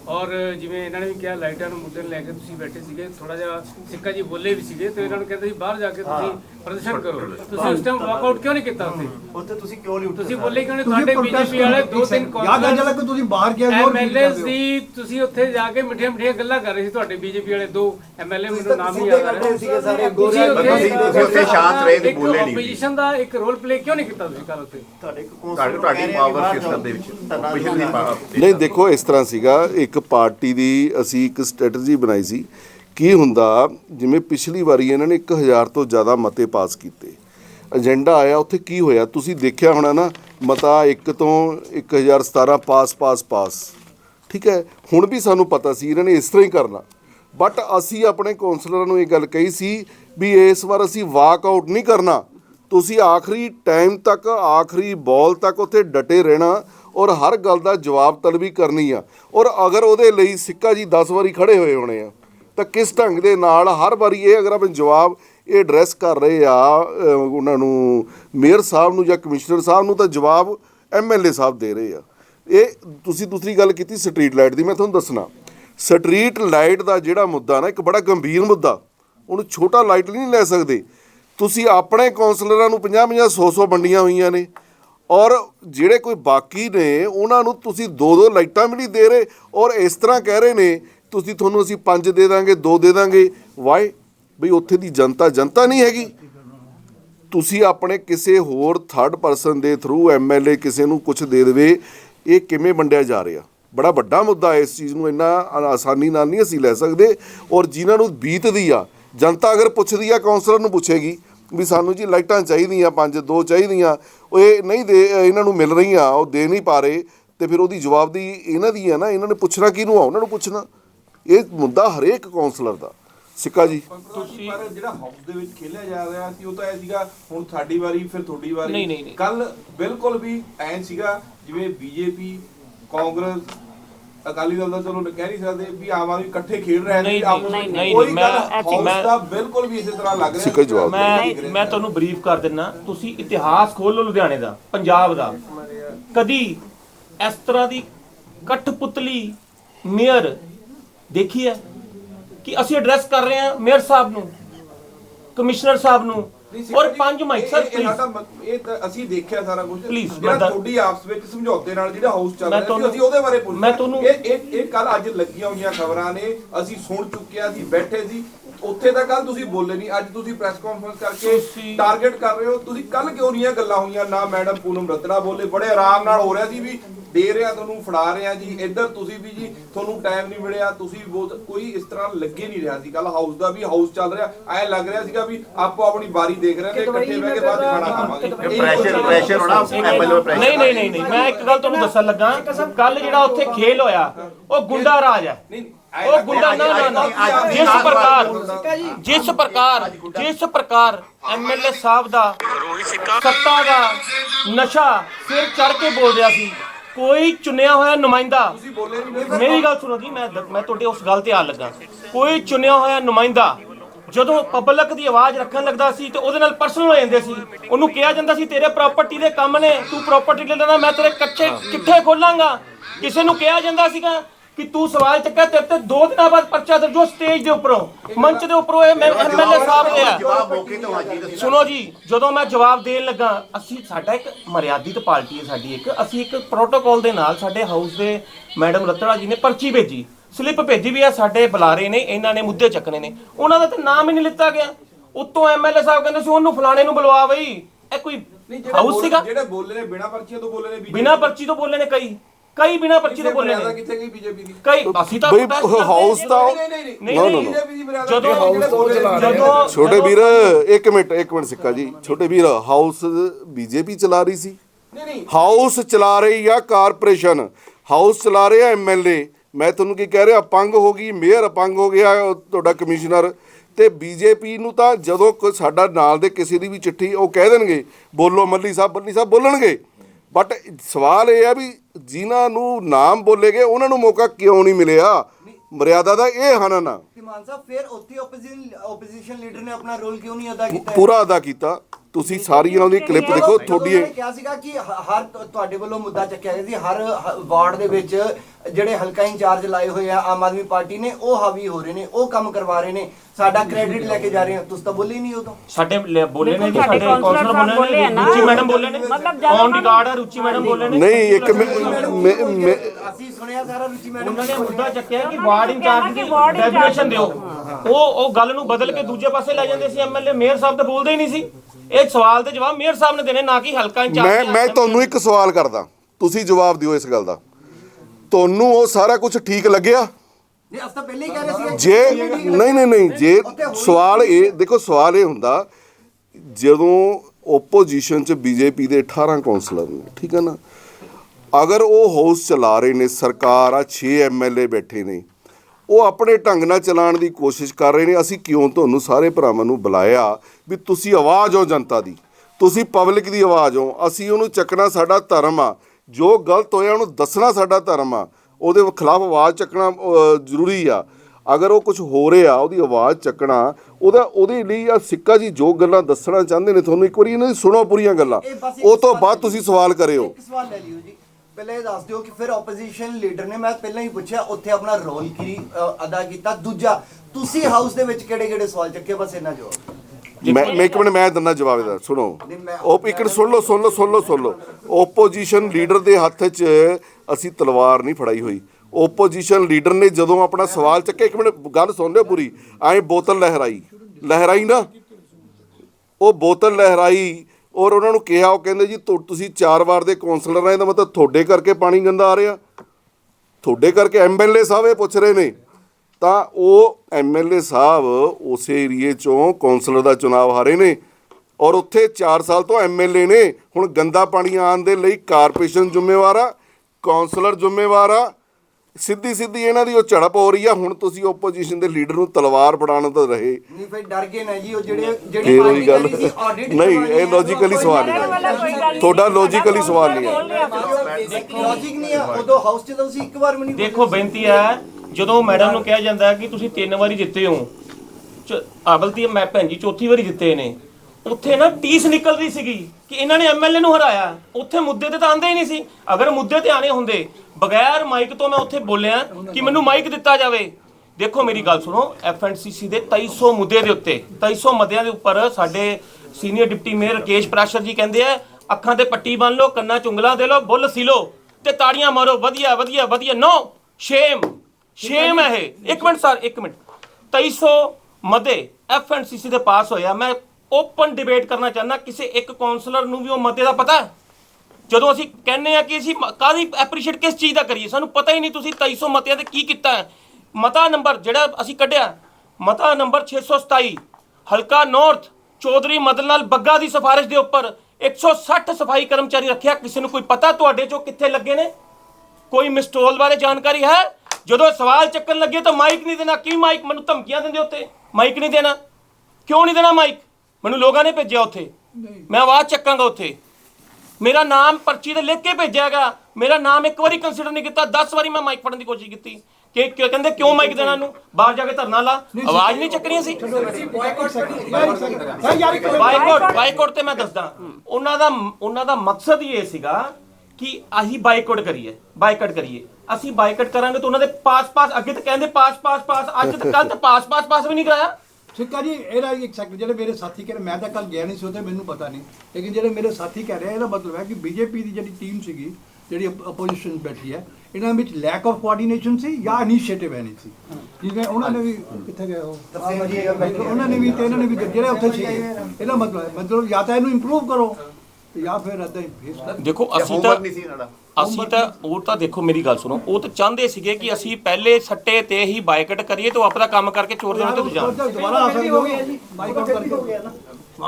ਔਰ ਜਿਵੇਂ ਇਹਨਾਂ ਨੇ ਵੀ ਕਿਹਾ ਲਾਈਟਾਂ ਨੂੰ ਮੁੱਦੇ ਨੂੰ ਲੈ ਕੇ ਤੁਸੀਂ ਬੈਠੇ ਸੀਗੇ ਥੋੜਾ ਜਿਹਾ ਸਿੱਕਾ ਜੀ ਬੋਲੇ ਵੀ ਸੀਗੇ ਤੇ ਇਹਨਾਂ ਨੂੰ ਕਹਿੰਦੇ ਸੀ ਬਾਹਰ ਜਾ ਕੇ ਤੁਸੀਂ ਪ੍ਰਦਰਸ਼ਨ ਕਰੋ। ਤੁਸੀਂ ਉਸ ਟਾਈਮ ਵਾਕਆਊਟ ਕਿਉਂ ਨਹੀਂ ਕੀਤਾ ਉੱਥੇ? ਉੱਥੇ ਤੁਸੀਂ ਕਿਉਂ ਨਹੀਂ ਉੱਠੇ? ਤੁਸੀਂ ਬੋਲੇ ਕਿਉਂ ਨਹੀਂ? ਤੁਹਾਡੇ ਬੀਜੇਪੀ ਵਾਲੇ ਦੋ ਤਿੰਨ ਯਾਦ ਆ ਜਲਾ ਕਿ ਤੁਸੀਂ ਬਾਹਰ ਗਿਆ ਹੋਰ ਐਮਐਲਏ ਸੀ ਤੁਸੀਂ ਉੱਥੇ ਜਾ ਕੇ ਮਿੱਠੀਆਂ ਮਿੱਠੀਆਂ ਗੱਲਾਂ ਕਰ ਰਹੇ ਸੀ ਤੁਹਾਡੇ ਬੀਜੇਪੀ ਵਾਲੇ ਦੋ ਐਮਐਲਏ ਮੈਨੂੰ ਨਾਮ ਨਹੀਂ ਯਾਦ ਆ ਕਰਦੇ ਸੀਗੇ ਸਾਰੇ ਰਿਹਾ ਗੋਰੇ ਤੁਸੀਂ- ਤੁਸੀਂ ਉੱਥੇ ਸ਼ਾਂਤ ਰਹੇ ਤੇ ਬੋਲੇ ਨਹੀਂ। ਆਪੋਜੀਸ਼ਨ ਦਾ ਇੱਕ ਰੋਲ ਪਲੇ ਕਿਉਂ ਨਹੀਂ ਕੀਤਾ ਤੁਸੀਂ ਕੱਲ ਉੱਥੇ? ਤੁਹਾਡੇ ਤੁਹਾਡੀ ਪਾਵਰ ਸਿਸਟਮ ਦੇ ਵਿੱਚ ਮਿਸ਼ਨ ਦੀ power- ਨਹੀਂ ਦੇਖੋ ਇਸ ਤਰ੍ਹਾਂ ਸੀਗਾ ਇੱਕ ਇੱਕ ਪਾਰਟੀ ਦੀ ਅਸੀਂ ਇੱਕ ਸਟ੍ਰੈਟਜੀ ਬਣਾਈ ਸੀ। ਕੀ ਹੁੰਦਾ, ਜਿਵੇਂ ਪਿਛਲੀ ਵਾਰੀ ਇਹਨਾਂ ਨੇ 1000 ਤੋਂ ਜ਼ਿਆਦਾ ਮਤੇ ਪਾਸ ਕੀਤੇ। ਏਜੰਡਾ ਆਇਆ, ਉੱਥੇ ਕੀ ਹੋਇਆ? ਤੁਸੀਂ ਦੇਖਿਆ ਹੋਣਾ ਨਾ, ਮਤਾ 1 ਤੋਂ 1017 ਪਾਸ ਪਾਸ ਪਾਸ। ਠੀਕ ਹੈ? ਹੁਣ ਵੀ ਸਾਨੂੰ ਪਤਾ ਸੀ, ਇਹਨਾਂ ਨੇ ਇਸ ਤਰ੍ਹਾਂ ਹੀ ਕਰਨਾ। ਬਟ ਅਸੀਂ ਆਪਣੇ ਕਾਉਂਸਲਰਾਂ ਨੂੰ ਇਹ ਗੱਲ ਕਹੀ ਸੀ ਵੀ ਇਸ ਵਾਰ ਅਸੀਂ ਵਾਕ ਆਊਟ ਨਹੀਂ ਕਰਨਾ। ਤੁਸੀਂ ਆਖਰੀ ਟਾਈਮ ਤੱਕ, ਆਖਰੀ ਬਾਲ ਤੱਕ ਉੱਥੇ ਡਟੇ ਰਹਿਣਾ। ਔਰ ਹਰ ਗੱਲ ਦਾ ਜਵਾਬ ਤਲਬੀ ਕਰਨੀ ਆ। ਔਰ ਅਗਰ ਉਹਦੇ ਲਈ ਸਿੱਕਾ ਜੀ 10 ਵਾਰੀ ਖੜੇ ਹੋਏ ਹੋਣੇ ਆ, ਤਾਂ ਕਿਸ ਢੰਗ ਦੇ ਨਾਲ ਹਰ ਵਾਰੀ ਇਹ ਅਗਰ ਆਪਾਂ ਜਵਾਬ ਇਹ ਐਡਰੈਸ ਕਰ ਰਹੇ ਆ ਉਹਨਾਂ ਨੂੰ ਮੇਅਰ ਸਾਹਿਬ ਨੂੰ ਜਾਂ ਕਮਿਸ਼ਨਰ ਸਾਹਿਬ ਨੂੰ ਤਾਂ ਜਵਾਬ ਐਮਐਲਏ ਸਾਹਿਬ ਦੇ ਰਹੇ ਆ। ਇਹ ਤੁਸੀਂ ਦੂਸਰੀ ਗੱਲ ਕੀਤੀ ਸਟਰੀਟ ਲਾਈਟ ਦੀ, ਮੈਂ ਤੁਹਾਨੂੰ ਦੱਸਣਾ। ਸਟਰੀਟ ਲਾਈਟ ਦਾ ਜਿਹੜਾ ਮੁੱਦਾ ਨਾ, ਇੱਕ ਬੜਾ ਗੰਭੀਰ ਮੁੱਦਾ, ਉਹਨੂੰ ਛੋਟਾ ਲਾਈਟ ਨਹੀਂ ਲੈ ਸਕਦੇ। ਤੁਸੀਂ ਆਪਣੇ ਕਾਉਂਸਲਰਾਂ ਨੂੰ 50 50 100 100 ਵੰਡੀਆਂ ਹੋਈਆਂ ਨੇ। ਔਰ ਜਿਹੜੇ ਕੋਈ ਬਾਕੀ ਨੇ, ਉਹਨਾਂ ਨੂੰ ਤੁਸੀਂ ਦੋ ਦੋ ਲਾਈਟਾਂ ਵੀ ਨਹੀਂ ਦੇ ਰਹੇ ਔਰ ਇਸ ਤਰ੍ਹਾਂ ਕਹਿ ਰਹੇ ਨੇ, ਤੁਸੀਂ ਤੁਹਾਨੂੰ ਅਸੀਂ ਪੰਜ ਦੇ ਦਾਂਗੇ, ਦੋ ਦੇ ਦਾਂਗੇ। ਵਾਏ ਬਈ ਉੱਥੇ ਦੀ ਜਨਤਾ ਜਨਤਾ ਨਹੀਂ ਹੈਗੀ। ਤੁਸੀਂ ਆਪਣੇ ਕਿਸੇ ਹੋਰ ਥਰਡ ਪਰਸਨ ਦੇ ਥਰੂ ਐਮਐਲਏ ਕਿਸੇ ਨੂੰ ਕੁਝ ਦੇ ਦੇਵੇ, ਇਹ ਕਿਵੇਂ ਵੰਡਿਆ ਜਾ ਰਿਹਾ? ਬੜਾ ਵੱਡਾ ਮੁੱਦਾ ਹੈ, ਇਸ ਚੀਜ਼ ਨੂੰ ਇੰਨਾ ਆਸਾਨੀ ਨਾਲ ਨਹੀਂ ਅਸੀਂ ਲੈ ਸਕਦੇ। ਔਰ ਜਿਨ੍ਹਾਂ ਨੂੰ ਬੀਤਦੀ ਆ, ਜਨਤਾ ਅਗਰ ਪੁੱਛਦੀ ਆ ਕਾਉਂਸਲਰ ਨੂੰ ਪੁੱਛੇਗੀ। ਵੀ ਸਾਨੂੰ ਜੀ ਲਾਈਟਾਂ ਚਾਹੀਦੀਆਂ ਪੰਜ ਦੋ ਚਾਹੀਦੀਆਂ ਉਹ ਇਹ ਨਹੀਂ ਦੇ ਇਹਨਾਂ ਨੂੰ ਮਿਲ ਰਹੀਆਂ ਉਹ ਦੇ ਨਹੀਂ ਪਾ ਰਹੇ ਤੇ ਫਿਰ ਉਹਦੀ ਜਵਾਬਦੀ ਇਹਨਾਂ ਦੀ ਹੈ ਨਾ ਇਹਨਾਂ ਨੇ ਪੁੱਛਣਾ ਕਿਹਨੂੰ ਆ ਉਹਨਾਂ ਨੂੰ ਪੁੱਛਣਾ। ਇਹ ਮੁੱਦਾ ਹਰੇਕ ਕਾਉਂਸਲਰ ਦਾ। ਸਿੱਕਾ ਜੀ। ਤੁਸੀਂ ਪਰ ਜਿਹੜਾ ਹਾਊਸ ਦੇ ਵਿੱਚ ਖੇਲਿਆ ਜਾ ਰਿਹਾ ਸੀ ਉਹ ਤਾਂ ਐ ਸੀਗਾ ਹੁਣ ਸਾਡੀ ਵਾਰੀ ਫਿਰ ਤੁਹਾਡੀ ਵਾਰੀ। ਕੱਲ ਬਿਲਕੁਲ ਵੀ ਐਂ ਸੀਗਾ ਜਿਵੇਂ ਬੀਜੇਪੀ ਕਾਂਗਰਸ ਅਕਾਲੀ ਦਲ ਦਾ ਚਲੋ ਕਹਿ ਨਹੀਂ ਸਕਦੇ ਵੀ ਆਮ ਆਦਮੀ ਇਕੱਠੇ ਖੇਡ ਰਹੇ ਨੇ। ਨਹੀਂ, ਕੋਈ ਮੈਂ- ਗੱਲ ਮੈਂ- ਦਾ ਬਿਲਕੁਲ ਵੀ ਇਸੇ ਤਰ੍ਹਾਂ ਲੱਗ ਰਿਹਾ ਮੈਂ ਮੈਂ ਤੁਹਾਨੂੰ ਬਰੀਫ ਕਰ ਦਿੰਨਾ ਤੁਸੀਂ ਇਤਿਹਾਸ ਖੋਲੋ ਲੁਧਿਆਣੇ ਦਾ ਪੰਜਾਬ ਦਾ ਕਦੀ ਇਸ ਤਰ੍ਹਾਂ ਦੀ ਕਠਪੁਤਲੀ ਮੇਅਰ ਦੇਖੀ ਹੈ ਕਿ ਅਸੀਂ ਐਡਰੈਸ ਕਰ ਰਹੇ ਹਾਂ ਮੇਅਰ ਸਾਹਿਬ ਨੂੰ ਕਮਿਸ਼ਨਰ ਸਾਹਿਬ ਨੂੰ ਔਰ ਪੰਜ ਮਾਈਕ ਸਰ ਪਲੀਜ਼ ਇਹ ਅਸੀਂ ਦੇਖਿਆ ਸਾਰਾ ਕੁਝ ਜਿਹੜਾ ਮੈਂ ਤੁਹਾਡੀ ਆਪਸ ਵਿੱਚ ਸਮਝੌਤੇ ਨਾਲ ਜਿਹੜਾ ਹਾਊਸ ਚੱਲ ਰਿਹਾ ਸੀ ਅਸੀਂ ਉਹਦੇ ਬਾਰੇ ਪੁੱਛਣਾ ਮੈਂ ਤੁਹਾਨੂੰ- ਇਹ ਇਹ ਇਹ ਕੱਲ ਅੱਜ ਲੱਗੀਆਂ ਹੋਈਆਂ ਖਬਰਾਂ ਨੇ ਅਸੀਂ ਸੁਣ ਚੁੱਕੇ ਆ ਅਸੀਂ ਬੈਠੇ ਸੀ। ਉੱਥੇ ਤਾਂ ਕੱਲ ਤੁਸੀਂ ਬੋਲੇ ਨਹੀਂ ਅੱਜ ਤੁਸੀਂ ਪ੍ਰੈਸ ਕਾਨਫਰੰਸ ਕਰਕੇ ਟਾਰਗੇਟ ਕਰ ਰਹੇ ਹੋ। ਤੁਸੀਂ ਕੱਲ ਕਿਉਂ ਨਹੀਂ ਇਹ ਗੱਲਾਂ ਹੋਈਆਂ? ਨਾ ਮੈਡਮ ਪੂਨਮ ਰਤਨਾ ਬੋਲੇ ਬੜੇ ਆਰਾਮ ਨਾਲ ਹੋ ਰਿਹਾ ਸੀ ਵੀ ਦੇ ਰਿਹਾ ਤੁਹਾਨੂੰ ਫੜਾ ਰਿਹਾ ਜੀ। ਇੱਧਰ ਤੁਸੀਂ ਵੀ ਜੀ ਤੁਹਾਨੂੰ ਟਾਈਮ ਨਹੀਂ ਮਿਲਿਆ। ਤੁਸੀਂ ਬਹੁਤ ਕੋਈ ਇਸ ਤਰ੍ਹਾਂ ਲੱਗੇ ਨਹੀਂ ਰਿਹਾ ਸੀ। ਕੱਲ ਹਾਊਸ ਦਾ ਵੀ ਹਾਊਸ ਚੱਲ ਰਿਹਾ। ਐ ਲੱਗ ਰਿਹਾ ਸੀਗਾ ਵੀ ਆਪੋ ਆਪਣੀ ਬਾਰੀ ਦੇਖ ਰਹੇ ਨੇ ਇਕੱਠੇ ਬਹਿ ਕੇ ਬਾਅਦ ਖਾਣਾ ਖਾਵਾਂਗੇ। ਇਹ ਪ੍ਰੈਸ਼ਰ ਪ੍ਰੈਸ਼ਰ ਹੋਣਾ ਐਮਐਲਏ ਪ੍ਰੈਸ਼ਰ ਨਹੀਂ ਨਹੀਂ ਨਹੀਂ ਨਹੀਂ ਮੈਂ ਇੱਕ ਗੱਲ ਤੁਹਾਨੂੰ ਦੱਸਣ ਲੱਗਾ। ਕੱਲ ਜਿਹੜਾ ਉੱਥੇ ਖੇਲ ਹੋਇਆ ਉਹ ਗੁੰਡਾ ਰਾਜ ਹੈ। ਨਹੀਂ ਉਹ ਗੁੰਡਾ ਨਾ ਨਾ ਨਾ ਜਿਸ ਪ੍ਰਕਾਰ ਜਿਸ ਪ੍ਰਕਾਰ ਜਿਸ ਪ੍ਰਕਾਰ ਐਮਐਲਏ ਸਾਹਿਬ ਦਾ ਸੱਤਾ ਦਾ ਨਸ਼ਾ ਸਿਰ ਚੜ ਕੇ ਬੋਲ ਰਿਹਾ ਸੀ ਕੋਈ ਚੁਣਿਆ ਹੋਇਆ ਨੁਮਾਇੰਦਾ ਮੇਰੀ ਗੱਲ ਸੁਣੋ ਜੀ ਮੈਂ ਮੈਂ ਤੁਹਾਡੇ ਉਸ ਗੱਲ ਤੇ ਆ ਲੱਗਾ। ਕੋਈ ਚੁਣਿਆ ਹੋਇਆ ਨੁਮਾਇੰਦਾ ਜਦੋਂ ਪਬਲਿਕ ਦੀ ਆਵਾਜ਼ ਰੱਖਣ ਲੱਗਦਾ ਸੀ ਤੇ ਉਹਦੇ ਨਾਲ ਪਰਸਨਲ ਹੋ ਜਾਂਦੇ ਸੀ ਉਹਨੂੰ ਕਿਹਾ ਜਾਂਦਾ ਸੀ ਤੇਰੇ ਪ੍ਰਾਪਰਟੀ ਦੇ ਕੰਮ ਨੇ ਤੂੰ ਪ੍ਰਾਪਰਟੀ ਲੈਣਾ ਮੈਂ ਤੇਰੇ ਕੱਚੇ ਕਿੱਥੇ ਖੋਲਾਂਗਾ। ਕਿਸੇ ਨੂੰ ਕਿਹਾ ਜਾਂਦਾ ਸੀਗਾ ਕਿ ਤੂੰ ਸਵਾਲ ਚੱਕਿਆ ਤੇਰੇ ਤੇ ਦੋ ਦਿਨਾਂ ਬਾਅਦ ਪਰਚਾ ਦਰਜੋ ਸਟੇਜ ਦੇ ਉੱਪਰੋਂ ਮੰਚ ਦੇ ਉੱਪਰੋਂ ਇਹ ਮੈਂ ਐਮਐਲਏ ਸਾਹਿਬ ਦੇ ਆ। ਸੁਣੋ ਜੀ ਜਦੋਂ ਮੈਂ ਜਵਾਬ ਦੇਣ ਲੱਗਾ ਅਸੀਂ ਸਾਡਾ ਇੱਕ ਮਰਿਆਦਿਤ ਪਾਰਟੀ ਹੈ ਸਾਡੀ ਇੱਕ ਅਸੀਂ ਇੱਕ ਪ੍ਰੋਟੋਕਾਲ ਦੇ ਨਾਲ ਸਾਡੇ ਹਾਊਸ ਦੇ ਮੈਡਮ ਰਤੜਾ ਜੀ ਨੇ ਪਰਚੀ ਭੇਜੀ। ਸਲਿੱਪ ਭੇਜੀ ਵੀ ਆ ਸਾਡੇ ਬੁਲਾਰੇ ਨੇ ਇਹਨਾਂ ਨੇ ਮੁੱਦੇ ਚੱਕਣੇ ਨੇ। ਉਹਨਾਂ ਦਾ ਤਾਂ ਨਾਮ ਹੀ ਨਹੀਂ ਲਿੱਤਾ ਗਿਆ। ਉੱਤੋਂ ਐਮਐਲਏ ਸਾਹਿਬ ਕਹਿੰਦੇ ਸੀ ਉਹਨੂੰ ਫਲਾਣੇ ਨੂੰ ਬੁਲਵਾ ਬਈ। ਇਹ ਕੋਈ ਹਾਊਸ ਸੀਗਾ? ਜਿਹੜੇ ਬੋਲੇ ਨੇ ਬਿਨਾਂ ਪਰਚੀਆਂ ਤੋਂ ਬੋਲੇ ਨੇ BJP ਬਿਨਾ ਪਰਚੀ ਤੋਂ ਬੋਲੇ ਨੇ ਕਈ। ਕਈ ਬਿਨਾ ਪਰਚੀ ਤੋਂ ਬੋਲੇ ਮਰਿਆਦਾ ਨੇ। ਕਿੱਥੇ ਗਈ ਬੀਜੇਪੀ ਦੀ? ਕਈ ਅਸੀਂ ਤਾਂ ਬਈ protest ਕਰਦੇ ਹਾਊਸ। ਤਾਂ ਨਹੀਂ ਨਹੀਂ ਨਹੀਂ, No, no, ਨਹੀਂ, no. BJP ਦੀ ਮਰਿਆਦਾ ਜਦੋਂ ਜਿਹੜੇ ਬੋਲੇ ਨੇ- ਜਦੋਂ ਛੋਟੇ ਵੀਰ ਇੱਕ ਮਿੰਟ ਇੱਕ ਮਿੰਟ ਸਿੱਕਾ ਜੀ। ਛੋਟੇ ਵੀਰ ਹਾਊਸ ਬੀਜੇਪੀ ਚਲਾ ਰਹੀ ਸੀ? ਨਹੀਂ ਨਹੀਂ। ਹਾਊਸ ਚਲਾ ਰਹੀ ਆ ਕਾਰਪੋਰੇਸ਼ਨ। ਹਾਊਸ ਚਲਾ ਰਿਹਾ ਐਮਐਲਏ ਮੈਂ ਤੁਹਾਨੂੰ ਕੀ ਕਹਿ ਰਿਹਾ ਅਪੰਗ ਹੋ ਗਈ ਮੇਅਰ ਅਪੰਗ ਹੋ ਗਿਆ ਤੁਹਾਡਾ ਕਮਿਸ਼ਨਰ। ਤੇ ਬੀਜੇਪੀ ਨੂੰ ਤਾਂ ਜਦੋਂ ਕੋਈ ਸਾਡਾ ਨਾਲ ਦੇ ਕਿਸੇ ਦੀ ਵੀ ਚਿੱਠੀ ਉਹ ਕਹਿ ਦੇਣਗੇ ਬੋਲੋ ਮੱਲੀ ਸਾਹਿਬ ਮੱਲੀ ਸਾਹਿਬ ਬੋਲਣਗੇ। ਬਟ ਸਵਾਲ ਇਹ ਆ ਵੀ ਜਿਨ੍ਹਾਂ ਨੂੰ ਨਾਮ ਬੋਲੇਗੇ ਉਹਨਾਂ ਨੂੰ ਮੌਕਾ ਕਿਉਂ ਨਹੀਂ ਮਿਲਿਆ? ਮਰਿਆਦਾ ਦਾ ਇਹ ਹਨਨ ਆ। ਮਾਨ ਸਾਹਿਬ ਫਿਰ ਉੱਥੇ ਆਪੋਜੀਸ਼ਨ ਲੀਡਰ ਨੇ ਆਪਣਾ ਰੋਲ ਕਿਉਂ ਨਹੀਂ ਅਦਾ ਕੀਤਾ? ਪੂਰਾ ਅਦਾ ਕੀਤਾ। ਤੁਸੀਂ ਸਾਰੀਆਂ ਉਹਦੀ ਕਲਿੱਪ ਦੇਖੋ ਤੁਹਾਡੀ ਨੇ ਕਿਹਾ ਸੀਗਾ ਕਿ ਹ- ਹਰ ਤੁਹਾਡੇ ਵੱਲੋਂ ਮੁੱਦਾ ਚੱਕਿਆ ਗਿਆ ਸੀ ਹਰ ਹ- ਵਾਰਡ ਦੇ ਵਿੱਚ ਜਿਹੜੇ ਹਲਕਾ ਇੰਚਾਰਜ ਲਾਏ ਹੋਏ ਆ ਆਮ ਆਦਮੀ ਪਾਰਟੀ ਨੇ ਉਹ ਹਾਵੀ ਹੋ ਰਹੇ ਨੇ ਉਹ ਕੰਮ ਕਰਵਾ ਰਹੇ ਨੇ ਸਾਡਾ ਕ੍ਰੈਡਿਟ ਲੈ ਕੇ ਜਾ ਰਹੇ ਆ ਤੁਸੀਂ ਤਾਂ ਬੋਲੇ ਹੀ ਨਹੀਂ ਉਦੋਂ। ਸਾਡੇ ਬੋਲੇ ਨੇ ਸਾਡੇ ਸਾਹਿਬ ਬੋਲੇ ਨੇ। ਰੁਚੀ ਮੈਡਮ ਬੋਲੇ ਨੇ। ਮਤਲਬ ਔਨ ਰਿਕਾਰਡ ਹੈ ਰੁਚੀ ਮੈਡਮ ਬੋਲੇ ਨੇ। ਨਹੀਂ ਇੱਕ ਅਸੀਂ ਸੁਣਿਆ ਸਾਰਾ ਰੁਚੀ ਮੈਡਮ ਉਹਨਾਂ ਨੇ ਮੁੱਦਾ ਚੱਕਿਆ ਕਿ ਵਾਰਡ ਇੰਚਾਰਜ ਦੀ ਡੈਫੀਨੇਸ਼ਨ ਦਿਓ। ਉਹ ਉਹ ਗੱਲ ਨੂੰ ਬਦਲ ਕੇ ਦੂਜੇ ਪਾਸੇ ਲੈ ਜਾਂਦੇ ਸੀ ਐਮਐਲਏ ਮੇਅਰ ਸਾਹਿਬ ਤਾਂ ਬੋਲਦੇ ਹੀ ਨਹੀਂ ਸੀ। ਇਹ ਸਵਾਲ ਦੇ ਜਵਾਬ ਮੇਅਰ ਸਾਹਿਬ ਨੇ ਦੇਣੇ ਨਾ ਕਿ ਹਲਕਾ ਇੰਚਾਰਜ ਮੈਂ ਮੈਂ ਤੁਹਾਨੂੰ ਇੱਕ ਸਵਾਲ ਕਰਦਾ। ਤੁਸੀਂ ਜਵਾਬ ਦਿਓ ਇਸ ਗੱਲ ਦਾ। ਤੁਹਾਨੂੰ ਉਹ ਸਾਰਾ ਕੁਝ ਠੀਕ ਲੱਗਿਆ? ਨਹੀਂ ਅਸ ਤਾਂ ਪਹਿਲੇ ਹੀ ਕਹਿ ਰਹੇ ਸੀ ਜੇ ਨਹੀਂ ਨਹੀਂ ਨਹੀਂ ਜੇ ਸਵਾਲ ਇਹ ਦੇਖੋ ਸਵਾਲ ਇਹ ਹੁੰਦਾ ਜਦੋਂ ਓਪੋਜੀਸ਼ਨ ਚ ਬੀਜੇਪੀ ਦੇ 18 ਕੌਂਸਲਰ ਨੇ ਠੀਕ ਹੈ ਨਾ? ਅਗਰ ਉਹ ਹਾਊਸ ਚਲਾ ਰਹੇ ਨੇ ਸਰਕਾਰ ਆ 6 ਐਮਐਲਏ ਬੈਠੇ ਨੇ ਉਹ ਆਪਣੇ ਢੰਗ ਨਾਲ ਚਲਾਉਣ ਦੀ ਕੋਸ਼ਿਸ਼ ਕਰ ਰਹੇ ਨੇ ਅਸੀਂ ਕਿਉਂ ਤੁਹਾਨੂੰ ਸਾਰੇ ਭਰਾਵਾਂ ਨੂੰ ਬੁਲਾਇਆ? ਵੀ ਤੁਸੀਂ ਆਵਾਜ਼ ਹੋ ਜਨਤਾ ਦੀ ਤੁਸੀਂ ਪਬਲਿਕ ਦੀ ਆਵਾਜ਼ ਹੋ ਅਸੀਂ ਉਹਨੂੰ ਚੱਕਣਾ ਸਾਡਾ ਧਰਮ ਆ। ਜੋ ਗਲਤ ਹੋਇਆ ਉਹਨੂੰ ਦੱਸਣਾ ਸਾਡਾ ਧਰਮ ਆ। ਉਹਦੇ ਖਿਲਾਫ ਆਵਾਜ਼ ਚੱਕਣਾ ਜ਼ਰੂਰੀ ਆ। ਅਗਰ ਉਹ ਕੁਝ ਹੋ ਰਿਹਾ ਉਹਦੀ ਆਵਾਜ਼ ਚੱਕਣਾ ਉਹਦਾ ਉਹਦੇ ਲਈ ਆ ਸਿੱਕਾ ਜੀ ਜੋ ਗੱਲਾਂ ਦੱਸਣਾ ਚਾਹੁੰਦੇ ਨੇ ਤੁਹਾਨੂੰ ਇੱਕ ਵਾਰੀ ਇਹਨਾਂ ਦੀ ਸੁਣੋ ਪੂਰੀਆਂ ਗੱਲਾਂ। ਉਹ ਤੋਂ ਬਾਅਦ ਤੁਸੀਂ ਸਵਾਲ ਕਰਿਓ। ਇੱਕ ਸਵਾਲ ਲੈ ਲਿਓ ਜੀ। ਪਹਿਲਾਂ ਇਹ ਦੱਸ ਦਿਓ ਕਿ ਫਿਰ ਆਪੋਜੀਸ਼ਨ ਲੀਡਰ ਨੇ ਮੈਂ ਪਹਿਲਾਂ ਹੀ ਪੁੱਛਿਆ ਉੱਥੇ ਆਪਣਾ ਰੋਲ ਕੀ ਅਦਾ ਕੀਤਾ? ਦੂਜਾ ਤੁਸੀਂ ਹਾਊਸ ਦੇ ਵਿੱਚ ਕਿਹੜੇ ਕਿਹੜੇ ਸਵਾਲ ਚੱਕੇ? ਬਸ ਇਹਨਾਂ ਜਵਾਬ। ਮੈਂ ਮੈਂ ਇੱਕ ਮਿੰਟ ਮੈਂ ਦਿੰਦਾ ਜਵਾਬ ਇਹਦਾ ਸੁਣੋ। ਉਹ ਇੱਕ ਮਿੰਟ ਸੁਣ ਲਓ ਸੁਣ ਲਓ ਸੁਣ ਲਓ ਸੁਣ ਲਓ। ਓਪੋਜੀਸ਼ਨ ਲੀਡਰ ਦੇ ਹੱਥ 'ਚ ਅਸੀਂ ਤਲਵਾਰ ਨਹੀਂ ਫੜਾਈ ਹੋਈ। ਓਪੋਜੀਸ਼ਨ ਲੀਡਰ ਨੇ ਜਦੋਂ ਆਪਣਾ ਸਵਾਲ ਚੱਕਿਆ ਇੱਕ ਮਿੰਟ ਗੱਲ ਸੁਣ ਲਿਓ ਪੂਰੀ। ਐਂ ਬੋਤਲ ਲਹਿਰਾਈ। ਲਹਿਰਾਈ ਨਾ। ਉਹ ਬੋਤਲ ਲਹਿਰਾਈ ਔਰ ਉਹਨਾਂ ਨੂੰ ਕਿਹਾ ਉਹ ਕਹਿੰਦੇ ਜੀ ਤੁ- ਤੁਸੀਂ ਚਾਰ ਵਾਰ ਦੇ ਕੌਂਸਲਰ ਆਏ ਦਾ ਮਤਲਬ ਤੁਹਾਡੇ ਕਰਕੇ ਪਾਣੀ ਗੰਦਾ ਆ ਰਿਹਾ। ਤੁਹਾਡੇ ਕਰਕੇ ਐਮਐਲਏ ਸਾਹਿਬ ਇਹ ਪੁੱਛ ਰਹੇ ਨੇ। ਤਾਂ ਉਹ ਐਮਐਲਏ ਸਾਹਿਬ ਉਸੇ ਏਰੀਏ ਚੋਂ ਕੌਂਸਲਰ ਦਾ ਚੁਣਾਵ ਹਾਰੇ ਨੇ ਔਰ ਉੱਥੇ 4 ਸਾਲ ਤੋਂ ਐਮਐਲਏ ਨੇ। ਹੁਣ ਗੰਦਾ ਪਾਣੀ ਆਉਣ ਦੇ ਲਈ ਕਾਰਪੋਰੇਸ਼ਨ ਜ਼ਿੰਮੇਵਾਰ ਆ ਕਾਉਂਸਲਰ ਜ਼ਿੰਮੇਵਾਰ ਆ। ਸਿੱਧੀ ਸਿੱਧੀ ਇਹਨਾਂ ਦੀ ਉਹ ਝੜਪ ਹੋ ਰਹੀ ਆ। ਹੁਣ ਤੁਸੀਂ ਆਪੋਜੀਸ਼ਨ ਦੇ ਲੀਡਰ ਨੂੰ ਤਲਵਾਰ ਫੜਾਉਣ ਤੋਂ ਰਹੇ। ਨਹੀਂ ਫਿਰ ਡਰ ਗਏ ਨਾ ਜੀ ਉਹ ਜਿਹੜੇ ਜਿਹੜੀ ਪਾਰਟੀ ਗੱਲ ਨਹੀਂ ਇਹ ਲੌਜੀਕਲੀ ਸਵਾਲ ਨਹੀਂ। ਤੁਹਾਡਾ ਲੌਜੀਕਲੀ ਸਵਾਲ ਨਹੀਂ ਹੈ। ਲੌਜੀਕ ਨਹੀਂ ਆ ਉਦੋਂ ਹਾਊਸ ਚ ਤੁਸੀਂ ਇੱਕ ਵਾਰ ਵੀ ਨਹੀਂ ਦੇਖੋ ਬੇਨਤੀ ਹੈ ਜਦੋਂ ਮੈਡਮ ਨੂੰ ਕਿਹਾ ਜਾਂਦਾ ਕਿ ਤੁਸੀਂ ਤਿੰਨ ਵਾਰੀ ਜਿੱਤੇ ਹੋ, ਚ- ਅਵਲ ਮੈਂ ਭੈਣ ਜੀ ਚੌਥੀ ਵਾਰੀ ਜਿੱਤੇ ਨੇ, ਉੱਥੇ ਨਾ ਟੀਸ ਨਿਕਲ ਰਹੀ ਸੀਗੀ ਕਿ ਇਹਨਾਂ ਨੇ ਐਮਐਲਏ ਨੂੰ ਹਰਾਇਆ। ਉੱਥੇ ਮੁੱਦੇ ਤੇ ਤਾਂ ਆਂਦੇ ਹੀ ਨਹੀਂ ਸੀ। ਅਗਰ ਮੁੱਦੇ ਤੇ ਆਣੇ ਹੁੰਦੇ, ਬਗੈਰ ਮਾਈਕ ਤੋਂ ਮੈਂ ਉੱਥੇ ਬੋਲਿਆ ਕਿ ਮੈਨੂੰ ਮਾਈਕ ਦਿੱਤਾ ਜਾਵੇ। ਦੇਖੋ ਮੇਰੀ ਗੱਲ ਸੁਣੋ ਐਫਐਨਸੀਸੀ ਦੇ 2300 ਮੁੱਦੇ ਦੇ ਉੱਤੇ 2300 ਮੁੱਦਿਆਂ ਦੇ ਉੱਪਰ ਸਾਡੇ senior deputy mayor Rakesh Prashar ji ਕਹਿੰਦੇ ਆ, ਅੱਖਾਂ ਤੇ ਪੱਟੀ ਬੰਨ ਲਓ, ਕੰਨਾਂ ਚੁੰਗਲਾ ਦੇ ਲਓ, ਬੁੱਲ ਸੀ ਲਓ ਤੇ ਤਾੜੀਆਂ ਮਾਰੋ, ਵਧੀਆ ਵਧੀਆ ਵਧੀਆ, ਨੋ, ਸ਼ੇਮ। ਸ਼ੇਮ ਹੈ ਇਹ ਇੱਕ ਮਿੰਟ ਸਰ, ਇੱਕ ਮਿੰਟ। 2300 ਮਤੇ ਐਫਐਨਸੀਸੀ ਦੇ ਪਾਸ ਹੋਇਆ। ਮੈਂ ਓਪਨ ਡਿਬੇਟ ਕਰਨਾ ਚਾਹੁੰਦਾ, ਕਿਸੇ ਇੱਕ ਕਾਉਂਸਲਰ ਨੂੰ ਵੀ ਉਹ ਮਤੇ ਦਾ ਪਤਾ ਜਦੋਂ ਅਸੀਂ ਕਹਿੰਨੇ ਆ ਕਿ ਅਸੀਂ ਮ- ਕਾਹਦੀ ਐਪਰੀਸ਼ੀਏਟ ਕਿਸ ਚੀਜ਼ ਦਾ ਕਰੀਏ? ਸਾਨੂੰ ਪਤਾ ਹੀ ਨਹੀਂ ਤੁਸੀਂ 2300 ਮਤਿਆਂ ਤੇ ਕੀ ਕੀਤਾ ਹੈ। ਮਤਾ ਨੰਬਰ ਜਿਹੜਾ ਅਸੀਂ ਕੱਢਿਆ, ਮਤਾ ਨੰਬਰ 627 ਹਲਕਾ ਨਾਰਥ ਚੌਧਰੀ ਮਦਨ ਲਾਲ ਬੱਗਾ ਦੀ ਸਿਫਾਰਿਸ਼ ਦੇ ਉੱਪਰ 160 ਸਫ਼ਾਈ ਕਰਮਚਾਰੀ ਰੱਖਿਆ। ਕਿਸੇ ਨੂੰ ਕੋਈ ਪਤਾ ਤੁਹਾਡੇ ਚੋਂ ਕਿੱਥੇ ਲੱਗੇ ਨੇ? ਕੋਈ ਮਿਸਟੋਲ ਬਾਰੇ ਜਾਣਕਾਰੀ ਹੈ? ਜਦੋਂ ਸਵਾਲ ਚੱਕਣ ਲੱਗੇ ਤਾਂ ਮਾਈਕ ਨਹੀਂ ਦੇਣਾ। ਕੀ ਮਾਈਕ? ਮੈਨੂੰ ਧਮਕੀਆਂ ਦਿੰਦੇ ਉੱਤੇ ਮਾਈਕ ਨਹੀਂ ਦੇਣਾ। ਕਿਉਂ ਨਹੀਂ ਦੇਣਾ ਮਾਈਕ? ਮੈਨੂੰ ਲੋਕਾਂ ਨੇ ਭੇਜਿਆ ਉੱਥੇ। ਮੈਂ ਆਵਾਜ਼ ਚੱਕਾਂਗਾ ਉੱਥੇ। ਮੇਰਾ ਨਾਮ ਪਰਚੀ ਤੇ ਲਿਖ ਕੇ ਭੇਜਿਆਗਾ ਮੇਰਾ ਨਾਮ ਇੱਕ ਵਾਰੀ ਕੰਸੀਡਰ ਨਹੀਂ ਕੀਤਾ। 10 ਵਾਰੀ ਮੈਂ ਮਾਈਕ ਫੜਨ ਦੀ ਕੋਸ਼ਿਸ਼ ਕੀਤੀ। ਕਿ ਕਹਿੰਦੇ ਕਿਉਂ ਮਾਈਕ ਦੇਣਾ ਨੂੰ ਬਾਹਰ ਜਾ ਕੇ ਧਰਨਾ ਲਾ। ਆਵਾਜ਼ ਨਹੀਂ ਚੱਕਣੀ ਸੀ। ਬਾਈਕਾਟ ਬਾਈਕਾਟ ਤੇ ਮੈਂ ਦੱਸਦਾ। ਉਹਨਾਂ ਦਾ ਉਹਨਾਂ ਦਾ ਮਕਸਦ ਹੀ ਇਹ ਸੀਗਾ ਕਿ ਅਸੀਂ ਬਾਈਕਾਟ ਕਰੀਏ ਬਾਈਕਾਟ ਕਰੀਏ। ਅਸੀਂ ਬਾਈਕਾਟ ਕਰਾਂਗੇ ਤਾਂ ਉਹਨਾਂ ਦੇ ਪਾਸ ਪਾਸ ਅੱਗੇ ਤਾਂ ਕਹਿੰਦੇ ਪਾਸ ਪਾਸ ਪਾਸ ਅੱਜ ਤੱਕ ਕੱਲ ਤਾਂ ਪਾਸ ਪਾਸ ਪਾਸ ਵੀ ਨਹੀਂ ਕਰਾਇਆ। ਸਿੱਕਾ ਜੀ ਇਹਦਾ ਇੱਕ ਸੈਕਟਰ ਜਿਹੜੇ ਮੇਰੇ ਸਾਥੀ ਕਹਿ ਰਹੇ ਮੈਂ ਤਾਂ ਕੱਲ ਗਿਆ ਨਹੀਂ ਸੀ ਉੱਥੇ ਮੈਨੂੰ ਪਤਾ ਨਹੀਂ। ਲੇਕਿਨ ਜਿਹੜੇ ਮੇਰੇ ਸਾਥੀ ਕਹਿ ਰਹੇ ਆ ਇਹਦਾ ਮਤਲਬ ਹੈ ਕਿ ਬੀਜੇਪੀ ਦੀ ਜਿਹੜੀ ਟੀਮ ਸੀਗੀ ਜਿਹੜੀ ਆਪੋਜੀਸ਼ਨ ਬੈਠੀ ਹੈ ਇਹਨਾਂ ਵਿੱਚ ਲੈਕ ਆਫ ਕੋਆਰਡੀਨੇਸ਼ਨ ਸੀ ਜਾਂ ਇਨੀਸ਼ੀਏਟਿਵ ਹੈ ਨਹੀਂ ਸੀ। ਜਿਵੇਂ ਉਹਨਾਂ ਨੇ ਵੀ ਕਿੱਥੇ ਗਏ ਉਹ? ਉਹਨਾਂ ਨੇ ਵੀ ਤੇ ਇਹਨਾਂ ਨੇ ਵੀ ਜਿਹੜੇ ਉੱਥੇ ਸੀ ਇਹਦਾ ਮਤਲਬ ਹੈ ਮਤਲਬ ਜਾਂ ਤਾਂ ਇਹਨੂੰ ਇੰਪਰੂਵ ਕਰੋ। ਤੇ ਜਾਂ ਫਿਰ ਏਦਾਂ ਹੀ ਫੇਸ ਕਰ ਦੇਖੋ ਅਸੀਂ ਤਾਂ ਨਹੀਂ ਸੀ ਅਸੀਂ ਤਾਂ ਉਹ ਤਾਂ ਦੇਖੋ ਮੇਰੀ ਗੱਲ ਸੁਣੋ। ਉਹ ਤਾਂ ਚਾਹੁੰਦੇ ਸੀਗੇ ਕਿ ਅਸੀਂ ਪਹਿਲੇ ਸੱਟੇ ਤੇ ਹੀ ਬਾਈਕਾਟ ਕਰੀਏ ਤੇ ਉਹ ਆਪਣਾ ਕੰਮ ਕਰਕੇ ਚੋਰ ਦੇ ਉੱਤੇ ਜਾਣ। ਦੁਬਾਰਾ ਆ ਸਕਦੇ ਹੋ ਬਾਈਕਾਟ ਕਰਕੇ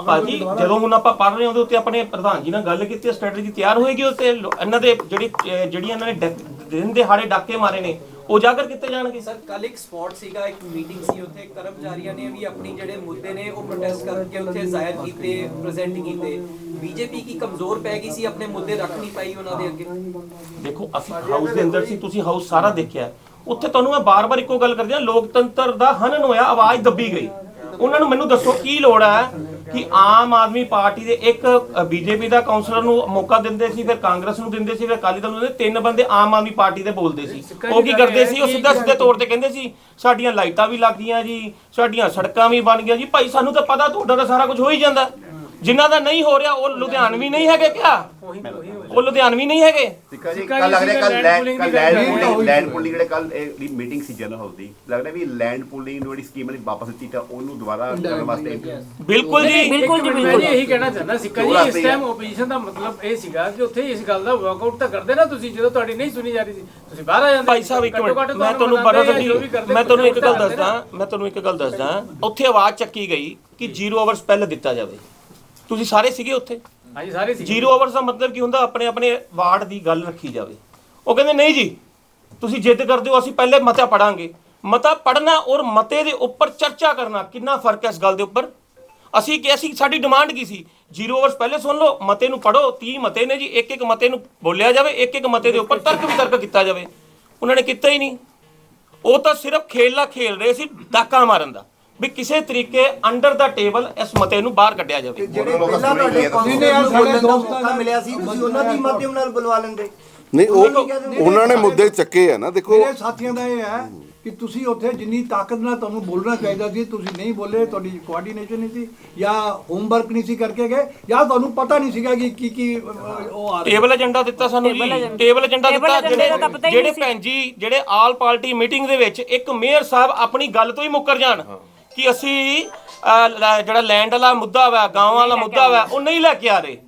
ਭਾਜੀ ਜਦੋਂ ਹੁਣ ਆਪਾਂ ਪੜ ਰਹੇ ਹਾਂ ਉਹਦੇ ਉੱਤੇ ਆਪਣੇ ਪ੍ਰਧਾਨ ਜੀ ਨਾਲ ਗੱਲ ਕੀਤੀ ਸਟ੍ਰੈਟਜੀ ਤਿਆਰ ਹੋਏਗੀ ਉੱਤੇ ਇਹਨਾਂ ਦੇ ਜਿਹੜੀ ਜਿਹੜੀਆਂ ਇਹਨਾਂ ਨੇ ਦਿਨ ਦਿਹਾੜੇ ਡਾਕੇ ਮਾਰੇ ਨੇ ਉਹ ਉਜਾਗਰ ਕੀਤੇ ਜਾਣਗੇ? ਸਰ ਕੱਲ ਇੱਕ ਸਪੌਟ ਸੀਗਾ ਇੱਕ ਮੀਟਿੰਗ ਸੀ ਉੱਥੇ ਕਰਮਚਾਰੀਆਂ ਨੇ ਵੀ ਆਪਣੀ ਜਿਹੜੇ ਮੁੱਦੇ ਨੇ ਉਹ ਪ੍ਰੋਟੈਸਟ ਕਰਕੇ ਉੱਥੇ ਜ਼ਾਹਿਰ ਕੀਤੇ ਪ੍ਰੈਜ਼ੈਂਟ ਕੀਤੇ। ਬੀਜੇਪੀ ਕੀ ਕਮਜ਼ੋਰ ਪੈ ਗਈ ਸੀ ਆਪਣੇ ਮੁੱਦੇ ਰੱਖ ਨਹੀਂ ਪਾਈ ਉਹਨਾਂ ਦੇ ਅੱਗੇ? ਦੇਖੋ ਅਸੀਂ ਹਾਊਸ ਦੇ ਅੰਦਰ ਸੀ ਤੁਸੀਂ ਹਾਊਸ ਸਾਰਾ ਦੇਖਿਆ। ਉੱਥੇ ਤੁਹਾਨੂੰ ਮੈਂ ਬਾਰ-ਬਾਰ ਇੱਕੋ ਗੱਲ ਕਰਦੀ ਹਾਂ ਲੋਕਤੰਤਰ ਦਾ ਹਨਨ ਹੋਇਆ ਆਵਾਜ਼ ਦੱਬੀ ਗਈ। ਉਹਨਾਂ ਨੂੰ ਮੈਨੂੰ ਦੱਸੋ ਕੀ ਲੋੜ ਹੈ? ਕਿ ਆਮ ਆਦਮੀ ਪਾਰਟੀ ਦੇ ਇੱਕ ਬੀਜੇਪੀ ਦਾ ਕਾਉਂਸਲਰ ਨੂੰ ਮੌਕਾ ਦਿੰਦੇ ਸੀ ਫਿਰ ਕਾਂਗਰਸ ਨੂੰ ਦਿੰਦੇ ਸੀ ਫਿਰ ਅਕਾਲੀ ਦਲ ਨੂੰ ਦਿੰਦੇ ਤਿੰਨ ਬੰਦੇ ਆਮ ਆਦਮੀ ਪਾਰਟੀ ਦੇ ਬੋਲਦੇ ਸੀ। ਉਹ ਕੀ ਕਰਦੇ ਸੀ? ਉਹ ਸਿੱਧਾ ਸਿੱਧੇ ਤੌਰ ਤੇ ਕਹਿੰਦੇ ਸੀ ਸਾਡੀਆਂ ਲਾਈਟਾਂ ਵੀ ਲੱਗ ਗਈਆਂ ਜੀ ਸਾਡੀਆਂ ਸੜਕਾਂ ਵੀ ਬਣ ਗਈਆਂ ਜੀ ਭਾਈ ਸਾਨੂੰ ਤਾਂ ਪਤਾ ਤੁਹਾਡਾ ਤਾਂ ਸਾਰਾ ਕੁਝ ਹੋ ਹੀ ਜਾਂਦਾ। ਜਿਨ੍ਹਾਂ ਦਾ ਨਹੀਂ ਹੋ ਰਿਹਾ ਉਹ ਲੁਧਿਆਣਵੀ ਨਹੀਂ ਹੈਗੇ ਕਿਆ? ਉਹ ਲੁਧਿਆਣਵੀ ਨਹੀਂ ਹੈਗੇ? ਸਿੱਕਾ ਜੀ ਸਿੱਕਾ ਕੱਲ ਲੱਗ ਰਿਹਾ ਕੱਲ ਲੈਂਡ ਪੂਲਿੰਗ ਲੈਂਡ ਪੂਲਿੰਗ ਜਿਹੜੇ ਕੱਲ ਦੀ ਮੀਟਿੰਗ ਸੀ ਜਨਰਲ ਹਾਊਸ ਦੀ ਲੱਗ ਰਿਹਾ ਵੀ ਲੈਂਡ ਪੂਲਿੰਗ ਨੂੰ ਜਿਹੜੀ ਸਕੀਮ ਨੇ ਵਾਪਸ ਦਿੱਤੀ ਤਾਂ ਉਹਨੂੰ ਦੁਬਾਰਾ ਕਰਨ ਵਾਸਤੇ ਬਿਲਕੁਲ ਜੀ। ਬਿਲਕੁਲ ਜੀ ਮੈਂ ਬਿਲਕੁਲ। ਜੀ ਇਹੀ ਕਹਿਣਾ ਚਾਹੁੰਦਾ ਸਿੱਕਾ ਜੋ ਇਸ ਟਾਈਮ ਆਪੋਜੀਸ਼ਨ ਦਾ ਮਤਲਬ ਇਹ ਸੀਗਾ ਕਿ ਉੱਥੇ ਇਸ ਗੱਲ ਦਾ ਵਾਕਆਊਟ ਤਾਂ ਕਰਦੇ ਨਾ ਤੁਸੀਂ ਜਦੋਂ ਤੁਹਾਡੀ ਨਹੀਂ ਸੁਣੀ ਜਾ ਰਹੀ ਸੀ ਤੁਸੀਂ ਬਾਹਰ ਆ ਜਾਂਦੇ ਭਾਈ ਸਾਹਿਬ ਇੱਕ ਮਿੰਟ ਮੈਂ ਤੁਹਾਨੂੰ ਬੜਾ ਮੈਂ ਤੁਹਾਨੂੰ ਇੱਕ ਗੱਲ। ਦੱਸਦਾ ਮੈਂ ਤੁਹਾਨੂੰ ਇੱਕ ਗੱਲ ਦੱਸਦਾ ਉੱਥੇ ਆਵਾਜ਼ ਚੱਕੀ ਗਈ ਕਿ 0 ਆਵਰਸ ਪਹਿਲਾਂ ਦਿੱਤਾ ਜਾਵੇ। ਤੁਸੀਂ ਸਾਰੇ ਸੀਗੇ ਉੱਥੇ? ਹਾਂਜੀ ਸਾਰੇ ਸੀ 0 ਆਵਰਸ ਦਾ ਮਤਲਬ ਕੀ ਹੁੰਦਾ? ਆਪਣੇ ਆਪਣੇ ਵਾਰਡ ਦੀ ਗੱਲ ਰੱਖੀ ਜਾਵੇ। ਉਹ ਕਹਿੰਦੇ ਨਹੀਂ ਜੀ ਤੁਸੀਂ ਜਿੱਦ ਕਰਦੇ ਹੋ ਅਸੀਂ ਪਹਿਲੇ ਮਤਾ ਪੜਾਂਗੇ ਮਤਾ ਪੜਨਾ ਔਰ ਮਤੇ ਦੇ ਉੱਪਰ ਚਰਚਾ ਕਰਨਾ ਕਿੰਨਾ ਫ਼ਰਕ ਹੈ ਇਸ ਗੱਲ ਦੇ ਉੱਪਰ? ਅਸੀਂ ਕਿ ਅਸੀਂ ਸਾਡੀ ਡਿਮਾਂਡ ਕੀ ਸੀ? 0 ਆਵਰਸ ਪਹਿਲੇ ਸੁਣ ਲਓ ਮਤੇ ਨੂੰ ਪੜੋ 30 ਮਤੇ ਨੇ ਜੀ ਇੱਕ ਇੱਕ ਮਤੇ ਨੂੰ ਬੋਲਿਆ ਜਾਵੇ ਇੱਕ ਇੱਕ ਮਤੇ ਦੇ ਉੱਪਰ ਤਰਕ ਵਿਤਰਕ ਕੀਤਾ ਜਾਵੇ। ਉਹਨਾਂ ਨੇ ਕੀਤਾ ਹੀ ਨਹੀਂ। ਉਹ ਤਾਂ ਸਿਰਫ ਖੇਡਲਾ ਖੇਲ ਰਹੇ ਸੀ ਡਾਕਾ ਮਾਰਨ ਦਾ। ਵੀ ਕਿਸੇ ਤਰੀਕੇ ਅੰਡਰ ਦਾ ਟੇਬਲ ਇਸ ਮਤੇ ਨੂੰ ਬਾਹਰ ਕੱਢਿਆ ਜਾਵੇ। ਜਿਹੜੇ ਪਹਿਲਾਂ ਤੁਹਾਡੇ ਨੂੰ ਸਾਡੇ ਬੋਲਣ ਦਾ ਦੋਸਤਾਂ ਮੌਕਾ ਨਾਲ- ਮਿਲਿਆ ਸੀ ਤੁਸੀਂ ਉਹਨਾਂ ਦੀ ਮਾਧਿਅਮ ਨਾਲ ਬੁਲਵਾ ਲੈਂਦੇ। ਨਹੀਂ ਉਹ ਉਹਨਾਂ ਨੇ ਮੁੱਦੇ ਚੱਕੇ ਆ ਨਾ ਦੇਖੋ। ਮੇਰੇ ਸਾਥੀਆਂ ਦਾ ਇਹ ਹੈ ਕਿ ਤੁਸੀਂ ਉੱਥੇ ਜਿੰਨੀ ਤਾਕਤ ਨਾਲ ਤੁਹਾਨੂੰ ਬੋਲਣਾ ਚਾਹੀਦਾ ਸੀ ਤੁਸੀਂ ਨਹੀਂ ਬੋਲੇ ਤੁਹਾਡੀ ਕੋਆਰਡੀਨੇਸ਼ਨ ਨਹੀਂ ਸੀ ਜਾਂ ਹੋਮਵਰਕ ਨਹੀਂ ਸੀ ਕਰਕੇ ਗਏ ਜਾਂ ਤੁਹਾਨੂੰ ਪਤਾ ਨਹੀਂ ਸੀਗਾ ਕਿ ਕੀ ਕੀ ਉਹ ਆ ਟੇਬਲ ਏਜੰਡਾ ਦਿੱਤਾ ਸਾਨੂੰ ਜੀ। Table agenda. ਦਿੱਤਾ ਜਿਹੜੇ ਭੈਣ ਜੀ ਜਿਹੜੇ ਆਲ ਪਾਰਟੀ ਮੀਟਿੰਗ ਦੇ ਵਿੱਚ ਇੱਕ ਮੇਅਰ ਸਾਹਿਬ ਆਪਣੀ ਗੱਲ ਤੋਂ ਹੀ ਮੁੱਕਰ ਜਾਣ। ਕਿ ਅਸੀਂ ਜਿਹੜਾ ਲੈਂਡ ਵਾਲਾ ਮੁੱਦਾ ਵਾ ਗਾਂਵ ਵਾਲਾ ਮੁੱਦਾ ਵਾ ਉਹ ਨਹੀਂ ਲੈ ਕੇ ਆ ਰਹੇ।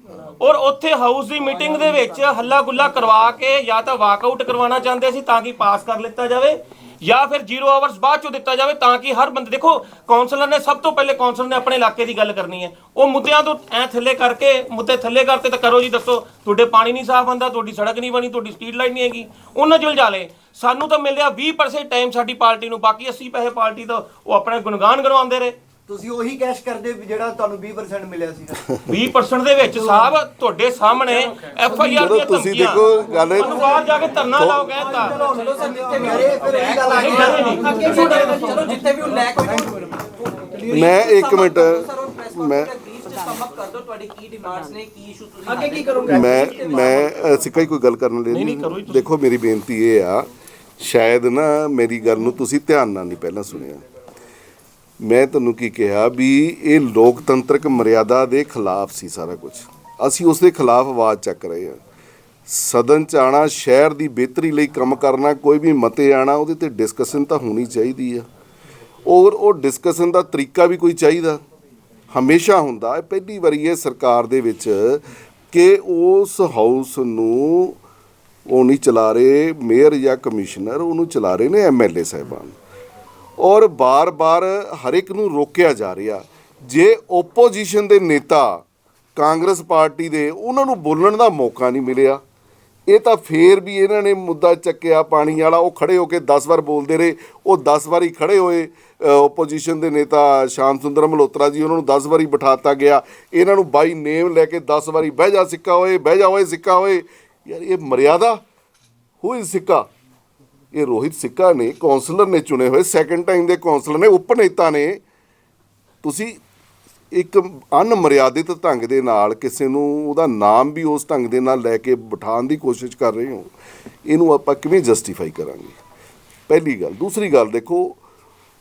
ਔਰ ਉੱਥੇ ਹਾਊਸ ਦੀ ਮੀਟਿੰਗ ਦੇ ਵਿੱਚ ਹੱਲਾ ਗੁੱਲਾ ਕਰਵਾ ਕੇ ਜਾਂ ਤਾਂ ਵਾਕਆਊਟ ਕਰਵਾਉਣਾ ਚਾਹੁੰਦੇ ਸੀ ਤਾਂ ਕਿ ਪਾਸ ਕਰ ਲਿੱਤਾ ਜਾਵੇ। ਜਾਂ ਫਿਰ 0 ਆਵਰਸ ਬਾਅਦ ਚੋਂ ਦਿੱਤਾ ਜਾਵੇ ਤਾਂ ਕਿ ਹਰ ਬੰਦੇ, ਦੇਖੋ ਕਾਉਂਸਲਰ ਨੇ ਸਭ ਤੋਂ ਪਹਿਲੇ ਕਾਉਂਸਲਰ ਨੇ ਆਪਣੇ ਇਲਾਕੇ ਦੀ ਗੱਲ ਕਰਨੀ ਹੈ। ਉਹ ਮੁੱਦਿਆਂ ਤੋਂ ਐ ਥੱਲੇ ਕਰਕੇ, ਮੁੱਦੇ ਥੱਲੇ ਕਰਤੇ ਤਾਂ ਕਰੋ ਜੀ, ਦੱਸੋ, ਤੁਹਾਡੇ ਪਾਣੀ ਨਹੀਂ ਸਾਫ਼ ਆਉਂਦਾ, ਤੁਹਾਡੀ ਸੜਕ ਨਹੀਂ ਬਣੀ, ਤੁਹਾਡੀ ਸਟਰੀਟ ਲਾਈਟ ਨਹੀਂ ਹੈਗੀ। ਉਹਨਾਂ ਚ ਉਲਝਾ ਲਏ। ਸਾਨੂੰ ਤਾਂ ਮਿਲ ਰਿਹਾ 20% ਟਾਈਮ ਸਾਡੀ ਪਾਰਟੀ ਨੂੰ, ਬਾਕੀ 80 ਪੈਸੇ ਪਾਰਟੀ ਤੋਂ ਉਹ ਆਪਣੇ ਗੁਣਗਾਨ ਕਰਵਾਉਂਦੇ ਰਹੇ। ਤੁਸੀਂ ਉਹੀ ਕੈਸ਼ ਕਰਦੇ ਵੀ ਜਿਹੜਾ ਤੁਹਾਨੂੰ 20% ਮਿਲਿਆ ਸੀਗਾ। 20% ਦੇ ਵਿੱਚ ਸਾਹਿਬ ਤੁਹਾਡੇ ਸਾਹਮਣੇ ਐਫ ਆਈ ਆਰ ਜਦੋਂ ਦੀਆਂ ਤੁਸੀਂ ਧਮਕੀਆਂ ਦੇਖੋ ਗੱਲ ਇਹ- ਤੁਹਾਨੂੰ ਬਾਹਰ ਜਾ ਕੇ ਧਰਨਾ ਲਾਓ ਕਹਿਤਾ ਚਲੋ ਸਰ ਜਿੱਥੇ ਵੀ ਇਹ ਫਿਰ ਇਹੀ ਗੱਲ ਆ ਗਈ। ਨਾ। ਅੱਗੇ ਚਲੋ ਜਿੱਥੇ ਵੀ ਉਹ ਲੈਕ ਹੋਏ ਮੈਂ ਇੱਕ ਮਿੰਟ ਮੈਂ ਕਰ ਦਿਓ ਤੁਹਾਡੀ ਕੀ ਡਿਮਾਂਡਸ ਨੇ ਕੀ ਇਸ਼ੂ ਤੁਸੀਂ ਅੱਗੇ ਕੀ ਕਰੋਗੇ? ਮੈਂ ਮੈਂ ਅਸੀਂ ਕੋਈ ਕੋਈ ਗੱਲ ਕਰਨ ਲਈ ਨਹੀਂ, ਨਹੀਂ, ਕਰੋ ਤੁਸੀਂ। ਦੇਖੋ ਮੇਰੀ ਬੇਨਤੀ ਇਹ ਆ ਸ਼ਾਇਦ ਨਾ ਮੇਰੀ ਗੱਲ ਨੂੰ ਤੁਸੀਂ ਧਿਆਨ ਨਾਲ ਨਹੀਂ ਪਹਿਲਾਂ ਸੁਣਿਆ। ਮੈਂ ਤੁਹਾਨੂੰ ਕੀ ਕਿਹਾ ਵੀ ਇਹ ਲੋਕਤੰਤਰਕ ਮਰਿਆਦਾ ਦੇ ਖਿਲਾਫ ਸੀ ਸਾਰਾ ਕੁਝ ਅਸੀਂ ਉਸ ਦੇ ਖਿਲਾਫ ਆਵਾਜ਼ ਚੱਕ ਰਹੇ ਹਾਂ। ਸਦਨ ਚ ਆਣਾ, ਸ਼ਹਿਰ ਦੀ ਬਿਹਤਰੀ ਲਈ ਕੰਮ ਕਰਨਾ, ਕੋਈ ਵੀ ਮਤੇ ਆਣਾ, ਉਹਦੇ ਤੇ ਡਿਸਕਸ਼ਨ ਤਾਂ ਹੋਣੀ ਚਾਹੀਦੀ ਆ। ਔਰ ਉਹ ਡਿਸਕਸ਼ਨ ਦਾ ਤਰੀਕਾ ਵੀ ਕੋਈ ਚਾਹੀਦਾ। ਹਮੇਸ਼ਾ ਹੁੰਦਾ ਪਹਿਲੀ ਵਾਰੀ ਇਹ ਸਰਕਾਰ ਦੇ ਵਿੱਚ ਕਿ ਉਸ ਹਾਊਸ ਨੂੰ ਉਹ ਨਹੀਂ ਚਲਾ ਰਹੇ ਮੇਅਰ ਜਾਂ ਕਮਿਸ਼ਨਰ ਉਹਨੂੰ ਚਲਾ ਰਹੇ ਨੇ ਐਮਐਲਏ ਸਾਹਿਬਾਨ। ਔਰ ਬਾਰ-ਬਾਰ ਹਰ ਇੱਕ ਨੂੰ ਰੋਕਿਆ ਜਾ ਰਿਹਾ। ਜੇ ਓਪੋਜੀਸ਼ਨ ਦੇ ਨੇਤਾ ਕਾਂਗਰਸ ਪਾਰਟੀ ਦੇ ਉਹਨਾਂ ਨੂੰ ਬੋਲਣ ਦਾ ਮੌਕਾ ਨਹੀਂ ਮਿਲਿਆ, ਇਹ ਤਾਂ ਫੇਰ ਵੀ ਇਹਨਾਂ ਨੇ ਮੁੱਦਾ ਚੱਕਿਆ, ਪਾਣੀ ਵਾਲਾ, ਉਹ ਖੜੇ ਹੋ ਕੇ 10 ਵਾਰ ਬੋਲਦੇ ਰਹੇ, ਉਹ 10 ਵਾਰੀ ਖੜੇ ਹੋਏ ਓਪੋਜੀਸ਼ਨ ਦੇ ਨੇਤਾ ਸ਼ਾਮ ਸੁੰਦਰ ਮਲਹੋਤਰਾ ਜੀ, ਉਹਨਾਂ ਨੂੰ 10 ਵਾਰੀ ਬਿਠਾਤਾ ਗਿਆ। ਇਹਨਾਂ ਨੂੰ ਬਾਈ ਨੇਮ ਲੈ ਕੇ 10 ਵਾਰੀ, ਬਹਿ ਜਾ ਸਿੱਕਾ ਹੋਏ ਬਹਿ ਜਾ ਹੋਏ ਸਿੱਕਾ ਹੋਏ ਯਾਰ, ਇਹ ਮਰਿਆਦਾ? ਹੋਈ ਸਿੱਕਾ? ਇਹ ਰੋਹਿਤ ਸਿੱਕਾ ਨੇ ਕਾਉਂਸਲਰ ਨੇ ਚੁਣੇ ਹੋਏ ਸੈਕੰਡ ਟਾਈਮ ਦੇ ਕਾਉਂਸਲਰ ਨੇ ਉਪ ਨੇਤਾ ਨੇ। ਤੁਸੀਂ ਇੱਕ ਅਨਮਰਿਆਦਿਤ ਢੰਗ ਦੇ ਨਾਲ ਕਿਸੇ ਨੂੰ, ਉਹਦਾ ਨਾਮ ਵੀ ਉਸ ਢੰਗ ਦੇ ਨਾਲ ਲੈ ਕੇ ਬਿਠਾਉਣ ਦੀ ਕੋਸ਼ਿਸ਼ ਕਰ ਰਹੇ ਹੋ, ਇਹਨੂੰ ਆਪਾਂ ਕਿਵੇਂ ਜਸਟੀਫਾਈ ਕਰਾਂਗੇ? ਪਹਿਲੀ ਗੱਲ। ਦੂਸਰੀ ਗੱਲ ਦੇਖੋ,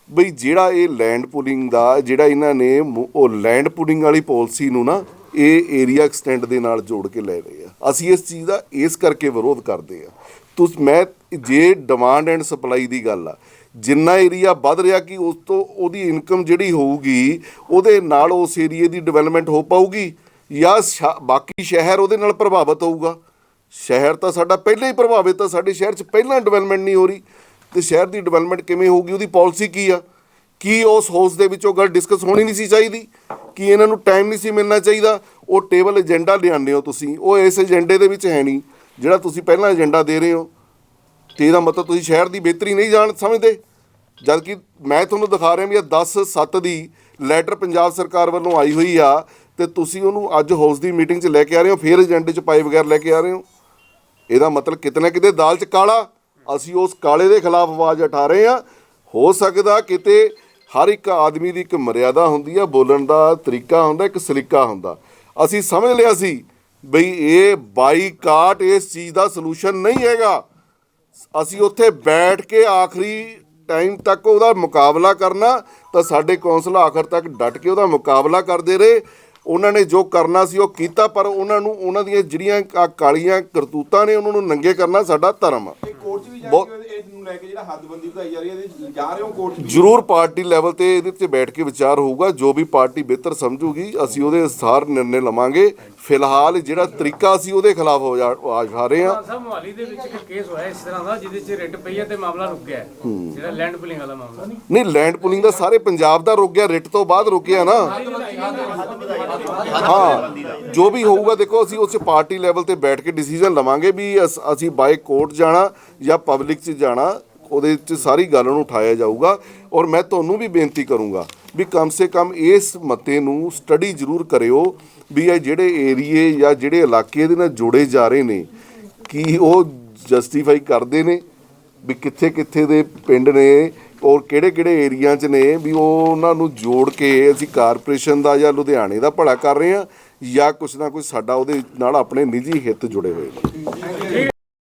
ਬਈ ਜਿਹੜਾ ਇਹ ਲੈਂਡ ਪੁਲਿੰਗ ਦਾ, ਜਿਹੜਾ ਇਹਨਾਂ ਨੇ ਉਹ ਲੈਂਡ ਪੁਲਿੰਗ ਵਾਲੀ ਪਾਲਿਸੀ ਨੂੰ ਨਾ, ਇਹ ਏਰੀਆ ਐਕਸਟੈਂਡ ਦੇ ਨਾਲ ਜੋੜ ਕੇ ਲੈ ਰਹੇ ਆ। ਅਸੀਂ ਇਸ ਚੀਜ਼ ਦਾ ਇਸ ਕਰਕੇ ਵਿਰੋਧ ਕਰਦੇ ਆ। ਤੁਸੀਂ, ਮੈਂ ਜੇ ਡਿਮਾਂਡ ਐਂਡ ਸਪਲਾਈ ਦੀ ਗੱਲ ਆ, ਜਿੰਨਾ ਏਰੀਆ ਵੱਧ ਰਿਹਾ ਕਿ ਉਸ ਤੋਂ ਉਹਦੀ ਇਨਕਮ ਜਿਹੜੀ ਹੋਊਗੀ, ਉਹਦੇ ਨਾਲ ਉਸ ਏਰੀਏ ਦੀ ਡਿਵੈਲਪਮੈਂਟ ਹੋ ਪਾਊਗੀ ਜਾਂ ਸ਼ਾ- ਬਾਕੀ ਸ਼ਹਿਰ ਉਹਦੇ ਨਾਲ ਪ੍ਰਭਾਵਿਤ ਹੋਊਗਾ। ਸ਼ਹਿਰ ਤਾਂ ਸਾਡਾ ਪਹਿਲਾਂ ਹੀ ਪ੍ਰਭਾਵਿਤ ਆ, ਸਾਡੇ ਸ਼ਹਿਰ 'ਚ ਪਹਿਲਾਂ ਡਿਵੈਲਪਮੈਂਟ ਨਹੀਂ ਹੋ ਰਹੀ। ਤੇ ਸ਼ਹਿਰ ਦੀ ਡਿਵੈਲਪਮੈਂਟ ਕਿਵੇਂ ਹੋਊਗੀ, ਉਹਦੀ ਪਾਲਿਸੀ ਕੀ ਆ? ਕੀ ਉਸ ਹਾਊਸ ਦੇ ਵਿੱਚ ਉਹ ਗੱਲ ਡਿਸਕਸ ਹੋਣੀ ਨਹੀਂ ਸੀ ਚਾਹੀਦੀ? ਕੀ ਇਹਨਾਂ ਨੂੰ ਟਾਈਮ ਨਹੀਂ ਸੀ ਮਿਲਣਾ ਚਾਹੀਦਾ? ਉਹ ਟੇਬਲ ਏਜੰਡਾ ਲਿਆਉਂਦੇ ਹੋ ਤੁਸੀਂ, ਉਹ ਇਸ ਏਜੰਡੇ ਦੇ ਵਿੱਚ ਹੈ ਨਹੀਂ। ਜਿਹੜਾ ਤੁਸੀਂ ਪਹਿਲਾਂ ਏਜੰਡਾ ਦੇ ਰਹੇ ਹੋ ਤੇ ਇਹਦਾ ਮਤਲਬ ਤੁਸੀਂ ਸ਼ਹਿਰ ਦੀ ਬਿਹਤਰੀ ਨਹੀਂ ਜਾਣ ਸਮਝਦੇ। ਜਦ ਕਿ ਮੈਂ ਤੁਹਾਨੂੰ ਦਿਖਾ ਰਿਹਾ ਵੀ ਇਹ 10 7 ਦੀ ਲੈਟਰ ਪੰਜਾਬ ਸਰਕਾਰ ਵੱਲੋਂ ਆਈ ਹੋਈ ਆ ਤੇ ਤੁਸੀਂ ਉਹਨੂੰ ਅੱਜ ਹਾਊਸ ਦੀ ਮੀਟਿੰਗ 'ਚ ਲੈ ਕੇ ਆ ਰਹੇ ਹੋ, ਫਿਰ ਏਜੰਡੇ 'ਚ ਪਾਏ ਬਗੈਰ ਲੈ ਕੇ ਆ ਰਹੇ ਹੋ। ਇਹਦਾ ਮਤਲਬ ਕਿਤੇ ਨਾ ਕਿਤੇ ਦਾਲ 'ਚ ਕਾਲਾ, ਅਸੀਂ ਉਸ ਕਾਲੇ ਦੇ ਖਿਲਾਫ ਆਵਾਜ਼ ਉਠਾ ਰਹੇ ਹਾਂ। ਹੋ ਸਕਦਾ ਕਿਤੇ ਹਰ ਇੱਕ ਆਦਮੀ ਦੀ ਇੱਕ ਮਰਿਆਦਾ ਹੁੰਦੀ ਆ, ਬੋਲਣ ਦਾ ਤਰੀਕਾ ਹੁੰਦਾ, ਇੱਕ ਸਲੀਕਾ ਹੁੰਦਾ। ਅਸੀਂ ਸਮਝ ਲਿਆ ਸੀ ਬਈ ਇਹ ਬਾਈਕਾਟ ਇਸ ਚੀਜ਼ ਦਾ ਸੋਲੂਸ਼ਨ ਨਹੀਂ ਹੈਗਾ। ਅਸੀਂ ਉੱਥੇ ਬੈਠ ਕੇ ਆਖਰੀ ਟਾਈਮ ਤੱਕ ਉਹਦਾ ਮੁਕਾਬਲਾ ਕਰਨਾ ਤਾਂ ਸਾਡੇ ਕੌਂਸਲ ਆਖਰ ਤੱਕ ਡਟ ਕੇ ਉਹਦਾ ਮੁਕਾਬਲਾ ਕਰਦੇ ਰਹੇ। ਉਹਨਾਂ ਨੇ ਜੋ ਕਰਨਾ ਸੀ ਉਹ ਕੀਤਾ ਪਰ ਉਹਨਾਂ ਨੂੰ ਉਹਨਾਂ ਦੀਆਂ ਜਿਹੜੀਆਂ ਕਾਲੀਆਂ ਕਰਤੂਤਾਂ ਨੇ ਉਹਨਾਂ ਨੂੰ ਨੰਗੇ ਕਰਨਾ ਸਾਡਾ ਧਰਮ ਆ। ਇਹ ਕੋਰਟ 'ਚ ਵੀ ਜਾ ਬਹੁਤ- ਕੇ ਇਸ ਨੂੰ ਲੈ ਕੇ ਜਿਹੜਾ ਹੱਦਬੰਦੀ ਵਧਾਈ ਜਾ ਰਹੀ ਹੈ ਇਹਦੇ ਜਾ ਰਹੇ ਹੋ ਕੋਰਟ 'ਚ ਵੀ? ਜ਼ਰੂਰ ਪਾਰਟੀ ਲੈਵਲ ਤੇ ਇਹਦੇ ਤੇ ਬੈਠ ਕੇ ਵਿਚਾਰ ਹੋਊਗਾ ਜੋ ਵੀ ਪਾਰਟੀ ਬਿਹਤਰ ਸਮਝੂਗੀ ਅਸੀਂ ਉਹਦੇ ਅਨੁਸਾਰ ਨਿਰਣੇ ਲਵਾਂਗੇ। ਫਿਲਹਾਲ ਜਿਹੜਾ ਤਰੀਕਾ ਸੀ ਉਹਦੇ ਖਿਲਾਫ ਆਵਾਜ਼ ਉਠਾ ਰਹੇ ਹਾਂ। ਸਾਹਿਬ ਮੋਹਾਲੀ ਦੇ ਵਿੱਚ ਇੱਕ ਕੇਸ ਹੋਇਆ ਇਸ ਤਰ੍ਹਾਂ ਦਾ ਜਿਹਦੇ 'ਚ ਰਿਟ ਪਈ ਹੈ ਤੇ ਮਾਮਲਾ ਰੁਕ ਗਿਆ ਹੈ। ਜਿਹੜਾ ਲੈਂਡ ਪੁਲਿੰਗ ਵਾਲਾ ਮਾਮਲਾ। ਨਹੀਂ ਲੈਂਡ ਪੁਲਿੰਗ ਦਾ ਸਾਰੇ ਪੰਜਾਬ ਦਾ ਰੁਕ ਗਿਆ ਰਿਟ ਤੋਂ ਬਾਅਦ ਰੁਕਿਆ ਨਾ। ਹਾਂ ਜੋ ਵੀ ਹੋਊਗਾ ਦੇਖੋ ਅਸੀਂ ਉਸ ਪਾਰਟੀ ਲੈਵਲ ਤੇ ਬੈਠ ਕੇ ਡਿਸੀਜਨ ਲਵਾਂਗੇ ਵੀ ਅਸ- ਅਸੀਂ ਬਾਈ ਕੋਰਟ ਜਾਣਾ ਜਾਂ ਪਬਲਿਕ 'ਚ ਜਾਣਾ, ਉਹਦੇ ਵਿੱਚ ਸਾਰੀ ਗੱਲ ਨੂੰ ਉਠਾਇਆ ਜਾਊਗਾ ਔਰ ਮੈਂ ਤੁਹਾਨੂੰ ਵੀ ਬੇਨਤੀ ਕਰੂੰਗਾ ਵੀ ਕਮ ਸੇ ਕਮ ਇਸ ਮਤੇ ਨੂੰ ਸਟੱਡੀ ਜ਼ਰੂਰ ਕਰਿਓ ਵੀ ਇਹ ਜਿਹੜੇ ਏਰੀਏ ਜਾਂ ਜਿਹੜੇ ਇਲਾਕੇ ਇਹਦੇ ਨਾਲ ਜੋੜੇ ਜਾ ਰਹੇ ਨੇ, ਕੀ ਉਹ ਜਸਟੀਫਾਈ ਕਰਦੇ ਨੇ ਵੀ ਕਿੱਥੇ ਕਿੱਥੇ ਦੇ ਪਿੰਡ ਨੇ ਔਰ ਕਿਹੜੇ ਕਿਹੜੇ ਏਰੀਆ 'ਚ ਨੇ ਵੀ ਉਹ ਉਹਨਾਂ ਨੂੰ ਜੋੜ ਕੇ ਅਸੀਂ ਕਾਰਪੋਰੇਸ਼ਨ ਦਾ ਜਾਂ ਲੁਧਿਆਣੇ ਦਾ ਭਲਾ ਕਰ ਰਹੇ ਹਾਂ ਜਾਂ ਕੁਛ ਨਾ ਕੁਛ ਸਾਡਾ ਉਹਦੇ ਨਾਲ ਆਪਣੇ ਨਿੱਜੀ ਹਿੱਤ ਜੁੜੇ ਹੋਏ ਨੇ।